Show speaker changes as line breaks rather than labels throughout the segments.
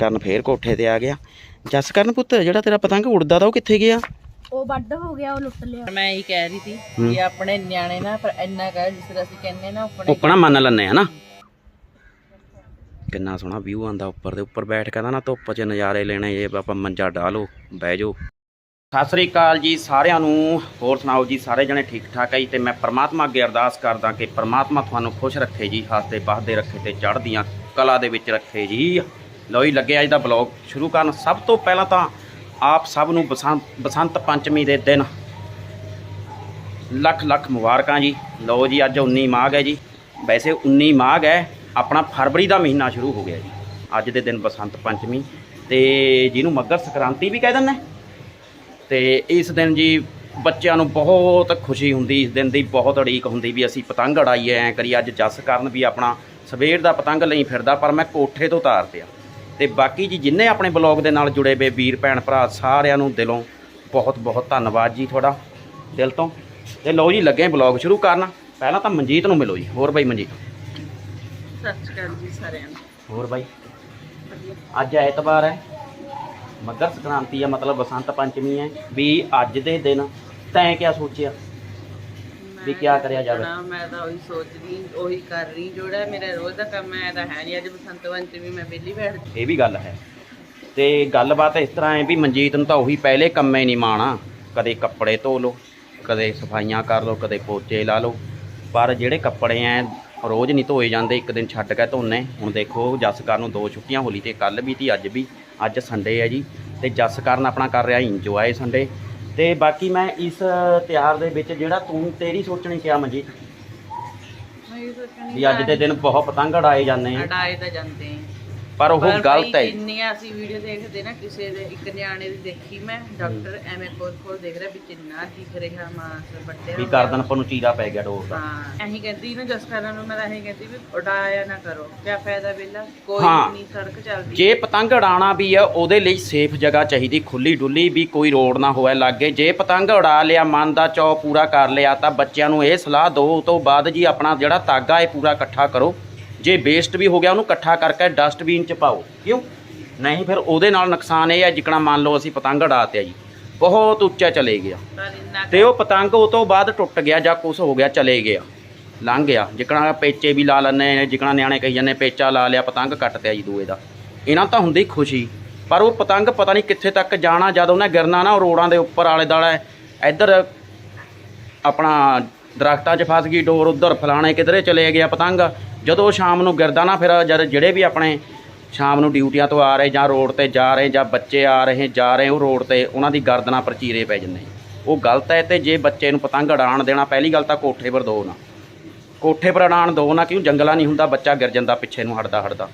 ਕਰਨ ਫੇਰ ਕੋਠੇ ਤੇ ਆ ਗਿਆ। ਜਸ ਕਰਨ ਪੁੱਤ ਜਿਹੜਾ ਤੇਰਾ ਪਤੰਗ ਉੜਦਾ ਤਾਂ ਉਹ ਕਿੱਥੇ ਗਿਆ?
ਉਹ ਵੱਡ ਹੋ ਗਿਆ ਉਹ ਲੁੱਟ ਲਿਆ।
ਮੈਂ ਇਹੀ ਕਹਿ ਰਹੀ ਸੀ ਕਿ ਆਪਣੇ ਨਿਆਣੇ ਨਾ ਪਰ ਇੰਨਾ ਕਹਿ ਜਿਸ ਤਰ੍ਹਾਂ ਅਸੀਂ ਕਹਿੰਦੇ ਨਾ ਆਪਣੇ
ਉਪਣਾ ਮੰਨ ਲੈਨੇ ਆ ਨਾ। ਕਿੰਨਾ ਸੋਹਣਾ ਵਿਊ ਆਂਦਾ ਉੱਪਰ ਦੇ ਉੱਪਰ ਬੈਠ ਕੇ ਨਾ ਨਾ ਧੁੱਪ 'ਚ ਨਜ਼ਾਰੇ ਲੈਣੇ ਜੇ ਆਪਾਂ ਮੰਜਾ ਡਾਲੋ ਬਹਿ ਜਾਓ। ਸਤਿ ਸ੍ਰੀ ਅਕਾਲ ਜੀ ਸਾਰਿਆਂ ਨੂੰ ਹੋਰ ਸੁਣਾਓ ਜੀ ਸਾਰੇ ਜਣੇ ਠੀਕ ਠਾਕ ਹੈ ਜੀ? ਤੇ ਮੈਂ ਪ੍ਰਮਾਤਮਾ ਅੱਗੇ ਅਰਦਾਸ ਕਰਦਾ ਕਿ ਪ੍ਰਮਾਤਮਾ ਤੁਹਾਨੂੰ ਖੁਸ਼ ਰੱਖੇ ਜੀ ਹੱਸਦੇ ਬਸਦੇ ਰੱਖੇ ਤੇ ਚੜ੍ਹਦੀਆਂ ਕਲਾ ਦੇ ਵਿੱਚ ਰੱਖੇ ਜੀ। ਲਓ ਜੀ, ਲੱਗੇ ਅੱਜ ਦਾ ਬਲੌਗ ਸ਼ੁਰੂ ਕਰਨ ਸਭ ਤੋਂ ਪਹਿਲਾਂ ਤਾਂ ਆਪ ਸਭ ਨੂੰ ਬਸੰਤ ਬਸੰਤ ਪੰਚਮੀ ਦੇ ਦਿਨ ਲੱਖ ਲੱਖ ਮੁਬਾਰਕਾਂ ਜੀ। ਲਓ ਜੀ, ਅੱਜ 19 ਮਾਘ ਹੈ ਜੀ। ਵੈਸੇ 19 ਮਾਘ ਹੈ, ਆਪਣਾ ਫਰਵਰੀ ਦਾ ਮਹੀਨਾ ਸ਼ੁਰੂ ਹੋ ਗਿਆ ਜੀ। ਅੱਜ ਦੇ ਦਿਨ ਬਸੰਤ ਪੰਚਮੀ। ਤੇ ਜਿਹਨੂੰ ਮੱਗਰ ਸੰਕ੍ਰਾਂਤੀ ਵੀ ਕਹਿ ਦਿੰਦੇ। ਤੇ ਇਸ ਦਿਨ ਜੀ ਬੱਚਿਆਂ ਨੂੰ ਬਹੁਤ ਖੁਸ਼ੀ ਹੁੰਦੀ, ਇਸ ਦਿਨ ਦੀ ਬਹੁਤ ਉਡੀਕ ਹੁੰਦੀ ਵੀ ਅਸੀਂ ਪਤੰਗ ਉਡਾਈਏ। ਐ ਕਰੀ ਅੱਜ ਜਸ ਕਰਨ ਵੀ ਆਪਣਾ ਸਵੇਰ ਦਾ ਪਤੰਗ ਲਈ ਫਿਰਦਾ, ਪਰ ਮੈਂ ਕੋਠੇ ਤੋਂ ਤਾਰ ਪਿਆ ਤੇ ਬਾਕੀ ਜੀ ਜਿੰਨੇ ਆਪਣੇ ਬਲੌਗ ਦੇ ਨਾਲ ਜੁੜੇ ਵੇ ਵੀਰ ਭੈਣ ਭਰਾ ਸਾਰਿਆਂ ਨੂੰ ਦਿਲੋਂ ਬਹੁਤ ਬਹੁਤ ਧੰਨਵਾਦ ਜੀ ਤੁਹਾਡਾ ਦਿਲ ਤੋਂ। ਤੇ ਲਓ ਜੀ ਲੱਗੇ ਬਲੌਗ ਸ਼ੁਰੂ ਕਰਨ। ਪਹਿਲਾਂ ਤਾਂ ਮਨਜੀਤ ਨੂੰ ਮਿਲੋ ਜੀ। ਹੋਰ ਬਾਈ ਮਨਜੀਤ।
ਸਤਿ ਸ਼੍ਰੀ ਅਕਾਲ ਜੀ ਸਾਰਿਆਂ ਨੂੰ।
ਹੋਰ ਬਾਈ। ਅੱਜ ਐਤਵਾਰ ਹੈ। ਮੱਗਰ ਸੰਕ੍ਰਾਂਤੀ ਹੈ ਮਤਲਬ ਬਸੰਤ ਪੰਚਮੀ ਹੈ। ਵੀ ਅੱਜ ਦੇ ਦਿਨ ਤੈਂ ਕਿਆ ਸੋਚਿਆ? ਵੀ ਕਿਆ ਕਰਿਆ ਜਾਵੇ।
ਨਾ ਮੈਂ ਤਾਂ ਉਹੀ ਸੋਚ ਰਹੀ ਉਹੀ ਕਰ ਰਹੀ ਜਿਹੜਾ ਮੇਰਾ ਰੋਜ਼ ਦਾ ਕੰਮ ਹੈ ਤਾਂ ਹੈ ਨਹੀਂ ਅੱਜ ਬਸੰਤ ਪੰਚਮੀ ਮੈਂ ਵਿਹਲੀ ਬੈਠ
ਇਹ ਵੀ ਗੱਲ ਹੈ। ਤੇ ਗੱਲਬਾਤ ਇਸ ਤਰ੍ਹਾਂ ਹੈ ਵੀ ਮਨਜੀਤ ਨੂੰ ਤਾਂ ਉਹੀ ਪਹਿਲੇ ਕੰਮੇ ਨਹੀਂ ਮਾਣਾ। ਕਦੇ ਕੱਪੜੇ ਧੋ ਲਓ ਕਦੇ ਸਫਾਈਆਂ ਕਰ ਲਓ ਕਦੇ ਪੋਚੇ ਲਾ ਲਓ। ਪਰ ਜਿਹੜੇ ਕੱਪੜੇ ਐ ਰੋਜ਼ ਨਹੀਂ ਧੋਏ ਜਾਂਦੇ ਇੱਕ ਦਿਨ ਛੱਡ ਕੇ ਧੋਨੇ। ਹੁਣ ਦੇਖੋ ਜਸ ਕਰਨ ਨੂੰ ਦੋ ਛੁੱਟੀਆਂ ਹੋਲੀ ਤੇ ਕੱਲ ਵੀ ਤੀ ਅੱਜ ਵੀ। ਅੱਜ ਸੰਡੇ ਹੈ ਜੀ। ਤੇ ਜਸ ਕਰਨ ਆਪਣਾ ਕਰ ਰਿਹਾ ਇੰਜੋਏ ਸੰਡੇ ਤੇ ਬਾਕੀ ਮੈਂ ਇਸ ਤਿਉਹਾਰ ਦੇ ਵਿੱਚ ਜਿਹੜਾ ਤੂੰ ਤੇਰੀ ਸੋਚਣੀ ਕਿਆ ਮਨਜੀਤ
ਮੈਂ ਇਹ ਸੋਚਣੀ
ਵੀ ਅੱਜ ਦੇ ਦਿਨ ਬਹੁਤ ਪਤੰਗ ਉਡਾਏ ਜਾਂਦੇ ਆ
ਅਡਾਏ ਤਾਂ ਜਾਂਦੇ ਆ।
ਪਰ ਉਹ ਗਲਤ ਹੈ
ਜਿੰਨੀਆਂ ਅਸੀਂ ਵੀਡੀਓ ਦੇਖਦੇ ਨਾ ਕਿਸੇ ਦੇ ਇੱਕ ਨਿਆਣੇ ਦੀ ਦੇਖੀ ਮੈਂ ਡਾਕਟਰ ਐਵੇਂ ਕੋਲ ਕੋਲ ਦੇਖ ਰਿਹਾ ਵੀ ਕਿੰਨਾ ਦਿਖ ਰਿਹਾ ਮਾਸ ਵੱਡੇ
ਵੀ ਗਰਦਨ ਪਰ ਨੂੰ ਚੀਰਾ ਪੈ ਗਿਆ ਡੋਰ ਦਾ।
ਹਾਂ ਇਹੀ ਕਹਿੰਦੀ ਇਹਨੂੰ ਜਸ ਕਰਨ ਨੂੰ ਮੈਂ ਤਾਂ ਇਹੀ ਕਹਿੰਦੀ ਵੀ ਉਡਾਇਆ ਨਾ ਕਰੋ ਕਿਆ ਫਾਇਦਾ ਬਿੱਲਾ ਕੋਈ। ਨਹੀਂ ਸੜਕ ਚੱਲਦੀ।
ਜੇ ਪਤੰਗ ਉਡਾਣਾ ਵੀ ਆ ਉਹਦੇ ਲਈ ਸੇਫ ਜਗ੍ਹਾ ਚਾਹੀਦੀ ਖੁੱਲੀ ਡੁੱਲੀ ਵੀ ਕੋਈ ਰੋਡ ਨਾ ਹੋਵੇ ਲਾਗੇ। ਜੇ ਪਤੰਗ ਉਡਾ ਲਿਆ ਮਨ ਦਾ ਚੌ ਪੂਰਾ ਕਰ ਲਿਆ ਤਾਂ ਬੱਚਿਆਂ ਨੂੰ ਇਹ ਸਲਾਹ ਦਿਓ ਉਹ ਤੋਂ ਬਾਅਦ ਜੀ ਆਪਣਾ ਜਿਹੜਾ ਤਾਗਾ ਇਹ ਪੂਰਾ ਇਕੱਠਾ ਕਰੋ। ਜੇ ਵੇਸਟ ਵੀ ਹੋ ਗਿਆ ਉਹਨੂੰ ਇਕੱਠਾ ਕਰਕੇ ਡਸਟਬਿਨ 'ਚ ਪਾਓ। ਕਿਉਂ? ਨਹੀਂ ਫਿਰ ਉਹਦੇ ਨਾਲ ਨੁਕਸਾਨ ਇਹ ਹੈ ਜਿਕਣਾ ਮੰਨ ਲਓ ਅਸੀਂ ਪਤੰਗ ਉਡਾਤੇ ਆ ਜੀ। ਬਹੁਤ ਉੱਚਾ ਚਲੇ ਗਿਆ। ਤੇ ਉਹ ਪਤੰਗ ਉਹ ਤੋਂ ਬਾਅਦ ਟੁੱਟ ਗਿਆ ਜਾਂ ਕੁਛ ਹੋ ਗਿਆ ਚਲੇ ਗਿਆ। ਲੰਘ ਗਿਆ। ਜਿਕਣਾ ਪੇਚੇ ਵੀ ਲਾ ਲੈਂਦੇ ਜਿਕਣਾ ਨਿਆਣੇ ਕਹੀ ਜਾਂਦੇ ਪੇਚਾ ਲਾ ਲਿਆ ਪਤੰਗ ਕੱਟ ਤਿਆ ਜੀ ਦੂਏ ਦਾ। ਇਹਨਾਂ ਤਾਂ ਹੁੰਦੀ ਖੁਸ਼ੀ ਪਰ ਉਹ ਪਤੰਗ ਪਤਾ ਨਹੀਂ ਕਿੱਥੇ ਤੱਕ ਜਾਣਾ ਜਦ ਉਹਨੇ ਗਿਰਨਾ ਨਾ ਉਹ ਰੋਡਾਂ ਦੇ ਉੱਪਰ ਆਲੇ ਦਾਲੇ ਇੱਧਰ ਆਪਣਾ ਦਰਖਤਾਂ 'ਚ ਫਸ ਗਈ ਡੋਰ ਉਧਰ ਫਲਾਣੇ ਕਿਧਰੇ ਚਲੇ ਗਿਆ ਪਤੰਗ। ਜਦੋਂ ਉਹ ਸ਼ਾਮ ਨੂੰ ਗਿਰਦਾ ਨਾ, ਫਿਰ ਜਦ ਜਿਹੜੇ ਵੀ ਆਪਣੇ ਸ਼ਾਮ ਨੂੰ ਡਿਊਟੀਆਂ ਤੋਂ ਆ ਰਹੇ ਜਾਂ ਰੋਡ ਤੇ ਜਾ ਰਹੇ ਜਾਂ ਬੱਚੇ ਆ ਰਹੇ, ਜਾ ਰਹੇ ਉਹ ਰੋਡ ਤੇ, ਉਹਨਾਂ ਦੀ ਗਰਦਨਾਂ ਪਰ ਚੀਰੇ ਪੈ ਜਾਂਦੇ ਉਹ ਗਲਤ ਹੈ ਤੇ ਜੇ ਬੱਚੇ ਨੂੰ ਪਤੰਗ ਉਡਾਣ ਦੇਣਾ, ਪਹਿਲੀ ਗੱਲ ਤਾਂ ਕੋਠੇ ਪਰ ਦੋ ਨਾ। ਕੋਠੇ ਪਰ ਉਡਾਣ ਦੋ ਨਾ, ਕਿਉਂ ਜੰਗਲਾ ਨਹੀਂ ਹੁੰਦਾ, ਬੱਚਾ ਗਿਰ ਜਾਂਦਾ ਪਿੱਛੇ ਨੂੰ ਹਟਦਾ ਹਟਦਾ।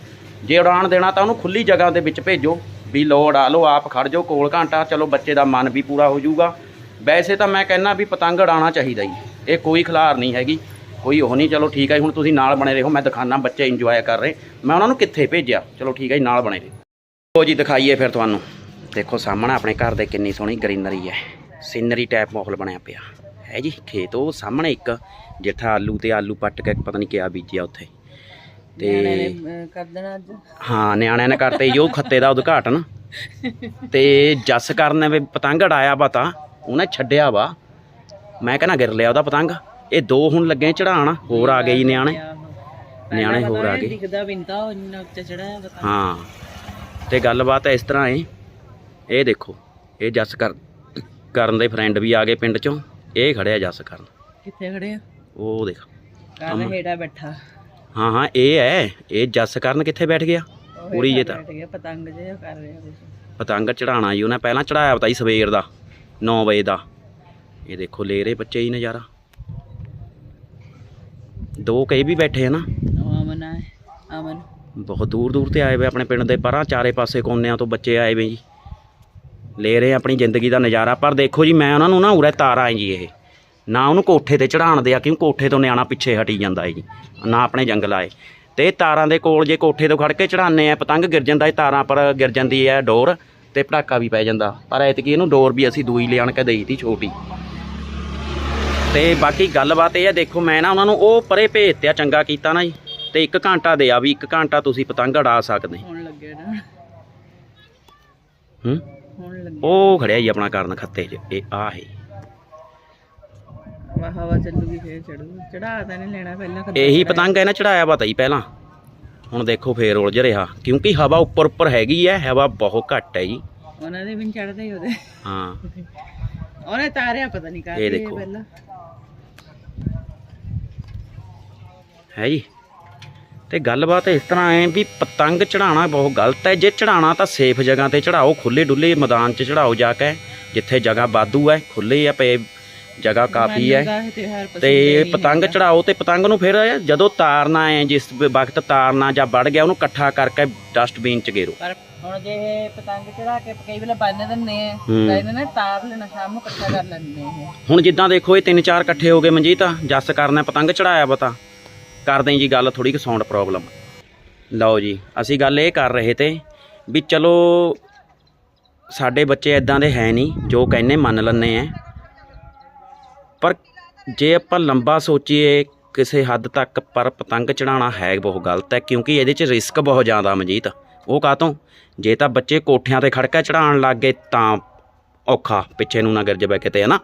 ਜੇ ਉਡਾਣ ਦੇਣਾ ਤਾਂ ਉਹਨੂੰ ਖੁੱਲੀ ਜਗ੍ਹਾ ਦੇ ਵਿੱਚ ਭੇਜੋ, ਵੀ ਲੋ ਉਡਾ ਲਓ, ਆਪ ਖੜ ਜਾਓ, ਕੋਲ ਘੰਟਾ, ਚਲੋ ਬੱਚੇ ਦਾ ਮਨ ਵੀ ਪੂਰਾ ਹੋ ਜਾਊਗਾ। ਵੈਸੇ ਤਾਂ ਮੈਂ ਕਹਿੰਦਾ ਵੀ ਪਤੰਗ ਉਡਾਉਣਾ ਚਾਹੀਦਾ ਜੀ, ਇਹ ਕੋਈ ਖਿਲਾਰ ਨਹੀਂ ਹੈਗੀ। ਕੋਈ ਉਹ ਨਹੀਂ ਚਲੋ ਠੀਕ ਹੈ ਹੁਣ ਤੁਸੀਂ ਨਾਲ ਬਣੇ ਰਹੋ ਮੈਂ ਦਿਖਾਣਾ ਬੱਚੇ ਇੰਜੋਏ ਕਰ ਰਹੇ। ਮੈਂ ਉਹਨਾਂ ਨੂੰ ਕਿੱਥੇ ਭੇਜਿਆ? ਚਲੋ ਠੀਕ ਹੈ ਜੀ ਨਾਲ ਬਣੇ ਰਹੋ। ਉਹ ਜੀ ਦਿਖਾਈਏ ਫਿਰ ਤੁਹਾਨੂੰ। ਦੇਖੋ ਸਾਹਮਣੇ ਆਪਣੇ ਘਰ ਦੇ ਕਿੰਨੀ ਸੋਹਣੀ ਗ੍ਰੀਨਰੀ ਹੈ। ਸੀਨਰੀ ਟਾਈਪ ਮਾਹੌਲ ਬਣਿਆ ਪਿਆ। ਹੈ ਜੀ ਖੇਤ ਉਹ ਸਾਹਮਣੇ ਇੱਕ ਜਿੱਥੇ ਆਲੂ ਤੇ ਆਲੂ ਪੱਟ ਕੇ ਪਤਾ ਨਹੀਂ ਕਿਆ ਬੀਜਿਆ ਉੱਥੇ। ਤੇ
ਕਰ ਦੇਣਾ ਅੱਜ।
ਹਾਂ ਨਿਆਣਿਆਂ ਨੇ ਕਰਤੇ ਜੋ ਖੱਤੇ ਦਾ ਉਦਘਾਟਨ। ਤੇ ਜੱਸ ਕਰਨ ਨੇ ਪਤੰਗ ਉਡਾਇਆ ਵਾ ਤਾਂ ਉਹਨੇ ਛੱਡਿਆ ਵਾ। ਮੈਂ ਕਹਿੰਦਾ ਗਿਰ ਲਿਆ ਉਹਦਾ ਪਤੰਗ। ਇਹ ਦੋ ਹੁਣ ਲੱਗੇ ਚੜਾਣ ਹੋਰ ਆ ਗਏ ਜੀ ਨਿਆਣੇ। ਨਿਆਣੇ ਹੋਰ ਆ ਗਏ।
ਦਿਖਦਾ ਬਿੰਦਾ ਇੰਨਾ ਉੱਚਾ ਚੜਾਇਆ ਪਤਾ
ਹਾਂ। ਤੇ ਗੱਲਬਾਤ ਇਸ ਤਰ੍ਹਾਂ ਹੈ ਇਹ ਦੇਖੋ ਇਹ ਜੱਸ ਕਰ ਕਰਨ ਦੇ ਫਰੈਂਡ ਵੀ ਆ ਗਏ ਪਿੰਡ ਚੋਂ। ਇਹ ਖੜਿਆ ਜੱਸ ਕਰਨ।
ਕਿੱਥੇ ਖੜੇ ਆ?
ਉਹ ਦੇਖ।
ਕੰਨ ਹੇਠਾ ਬੈਠਾ।
ਹਾਂ ਹਾਂ ਇਹ ਹੈ ਇਹ ਜੱਸ ਕਰਨ ਕਿੱਥੇ ਬੈਠ ਗਿਆ? ਪੂਰੀ ਜੇ ਤਾਂ।
ਪਤੰਗ ਜਿਹਾ ਕਰ ਰਿਹਾ
ਪਤੰਗ ਚੜਾਣਾ ਜੀ ਉਹਨੇ। ਪਹਿਲਾਂ ਚੜਾਇਆ ਪਤਾ ਜੀ ਸਵੇਰ ਦਾ 9 ਵਜੇ ਦਾ। ਇਹ ਦੇਖੋ ਲੈ ਰਹੇ ਬੱਚੇ ਹੀ ਨਜ਼ਾਰਾ। ਦੋ ਕਈ ਵੀ ਬੈਠੇ ਆ ਨਾ।
ਉਹ ਅਮਨ ਆ ਅਮਨ
ਬਹੁਤ ਦੂਰ ਦੂਰ ਤੇ ਆਏ ਵੇ ਆਪਣੇ ਪਿੰਡ ਦੇ ਪਰਾਂ ਚਾਰੇ ਪਾਸੇ ਕੋਨਿਆਂ ਤੋਂ ਬੱਚੇ ਆਏ ਵੇ ਜੀ। ਲੈ ਰਹੇ ਆਪਣੀ ਜ਼ਿੰਦਗੀ ਦਾ ਨਜ਼ਾਰਾ ਪਰ ਦੇਖੋ ਜੀ ਮੈਂ ਉਹਨਾਂ ਨੂੰ ਨਾ ਉਰੇ ਤਾਰਾਂ ਜੀ ਇਹ। ਨਾ ਉਹਨੂੰ ਕੋਠੇ ਤੇ ਚੜਾਉਣ ਦਿਆ ਕਿਉਂ ਕੋਠੇ ਤੋਂ ਨਿਆਣਾ ਪਿੱਛੇ ਹਟੀ ਜਾਂਦਾ ਹੈ ਜੀ ਨਾ ਆਪਣੇ ਜੰਗਲ ਆਏ। ਤੇ ਤਾਰਾਂ ਦੇ ਕੋਲ ਜੇ ਕੋਠੇ ਤੋਂ ਖੜ ਕੇ ਚੜਾਉਂਦੇ ਆ ਪਤੰਗ ਗਿਰ ਜਾਂਦਾ ਹੈ ਤਾਰਾਂ ਪਰ ਗਿਰ ਜਾਂਦੀ ਹੈ ਡੋਰ ਤੇ ਪਟਾਕਾ ਵੀ ਪੈ ਜਾਂਦਾ। ਪਰ ਐਤਕੀ ਇਹਨੂੰ ਡੋਰ ਵੀ ਅਸੀਂ ਦੂਈ ਲਿਆਣ ਕੇ ਦੇਈ ਤੀ ਛੋਟੀ। ਤੇ ਬਾਕੀ ਗੱਲਬਾਤ ਇਹ ਹੈ ਦੇਖੋ ਮੈਂ ਨਾ ਉਹਨਾਂ ਨੂੰ ਉਹ ਪਰੇ ਭੇਜਤਿਆ ਚੰਗਾ ਕੀਤਾ ਨਾ ਜੀ। ਤੇ ਇੱਕ ਘੰਟਾ ਦੇ ਆ ਵੀ ਇੱਕ ਘੰਟਾ ਤੁਸੀਂ ਪਤੰਗ ਉਡਾ ਸਕਦੇ।
ਹੁਣ ਲੱਗੇ ਨਾ
ਹੂੰ?
ਹੁਣ ਲੱਗੀ।
ਉਹ ਖੜਿਆ ਜੀ ਆਪਣਾ ਕਾਰਨ ਖੱਤੇ 'ਚ ਇਹ ਆ ਹੈ
ਵਾ ਹਵਾ ਚੱਲੂਗੀ ਫੇਰ ਚੜੂ ਚੜਾ ਤਾਂ ਨਹੀਂ ਲੈਣਾ ਪਹਿਲਾਂ
ਇਹੀ। ਪਤੰਗ ਹੈ ਨਾ ਚੜਾਇਆ ਵਾ ਪਹਿਲਾਂ। ਹੁਣ ਦੇਖੋ ਫੇਰ ਉਲਝ ਰਿਹਾ ਕਿਉਂਕਿ ਹਵਾ ਉੱਪਰ ਉੱਪਰ ਹੈਗੀ ਹੈ ਹਵਾ ਬਹੁਤ ਘੱਟ ਹੈ ਜੀ।
ਉਹਨਾਂ ਦੇ ਵੀ ਚੜਦੇ ਹੀ ਉਹਦੇ।
ਹਾਂ।
ਉਹਨੇ ਤਾਰਿਆ ਪਤਾ ਨਹੀਂ ਕਰ
ਇਹ ਦੇਖੋ।
ਪਹਿਲਾਂ।
ਹੈ ਜੀ। ਤੇ ਗੱਲਬਾਤ ਇਸ ਤਰ੍ਹਾਂ ਹੈ ਵੀ ਪਤੰਗ ਚੜਾਉਣਾ ਬਹੁਤ ਗਲਤ ਹੈ। ਜੇ ਚੜਾਉਣਾ ਤਾਂ ਸੇਫ ਜਗ੍ਹਾ ਤੇ ਚੜਾਓ ਖੁੱਲੇ ਡੁੱਲੇ ਮੈਦਾਨ 'ਚ ਚੜਾਓ ਜਾ ਕੇ ਜਿੱਥੇ ਜਗ੍ਹਾ ਵਾਧੂ ਹੈ ਖੁੱਲੇ ਆ ਪਏ ਜਗ੍ਹਾ ਕਾਫੀ ਹੈ।
ਤਾਂ
ਪਤੰਗ। ਚੜਾਓ ਤੇ ਪਤੰਗ ਨੂੰ ਫਿਰ ਜਦੋਂ ਤਾਰਨਾ ਹੈ ਜਿਸ ਵਕਤ ਤਾਰਨਾ ਜਾਂ ਵੜ ਗਿਆ ਉਹਨੂੰ ਇਕੱਠਾ ਕਰਕੇ ਡਸਟਬਿਨ 'ਚ ਗੇਰੋ।
ਹੁਣ ਜੇ ਪਤੰਗ ਚੜਾ ਕੇ ਕਈ ਵੇਲੇ ਬੰਨ ਦਿੰਦੇ ਆ ਇਹਨਾਂ ਨੇ ਤਾਰ ਲੈਣਾ ਸ਼ਾਮ ਨੂੰ ਇਕੱਠਾ ਕਰ ਲੈਂਦੇ ਇਹ
ਹੁਣ ਜਿੱਦਾਂ ਦੇਖੋ ਇਹ ਤਿੰਨ ਚਾਰ ਇਕੱਠੇ ਹੋ ਗਏ ਮਨਜੀਤ ਜੱਸ ਕਰਨਾ ਪਤੰਗ ਚੜਾਇਆ ਪਤਾ ਕਰਦੇ ਹਾਂ ਜੀ ਗੱਲ ਥੋੜੀ ਕਿ ਸਾਊਂਡ ਪ੍ਰੋਬਲਮ ਲਓ ਜੀ, ਅਸੀਂ ਗੱਲ ਇਹ ਕਰ ਰਹੇ ਤੇ ਵੀ ਚਲੋ ਸਾਡੇ ਬੱਚੇ ਇਦਾਂ ਦੇ ਹੈ ਨਹੀਂ, ਜੋ ਕਹਿੰਨੇ ਮੰਨ ਲੈਂਦੇ ਆ। ਪਰ ਜੇ ਆਪਾਂ ਲੰਬਾ ਸੋਚੀਏ, ਕਿਸੇ ਹੱਦ ਤੱਕ ਪਰ ਪਤੰਗ ਚੜਾਉਣਾ ਹੈ ਬਹੁਤ ਗਲਤ ਹੈ, ਕਿਉਂਕਿ ਇਹਦੇ 'ਚ ਰਿਸਕ ਬਹੁਤ ਜ਼ਿਆਦਾ ਮਨਜੀਤ ਉਹ ਕਾਹਤੋਂ ਜੇ ਤਾਂ ਬੱਚੇ ਕੋਠਿਆਂ ਤੇ ਖੜਕਾ ਚੜਾਉਣ ਲੱਗ ਗਏ ਤਾਂ ਔਖਾ, ਪਿੱਛੇ ਨੂੰ ਨਾ ਗਿਰ ਜਾਵੇ ਕਿਤੇ ਹੈ ਨਾ?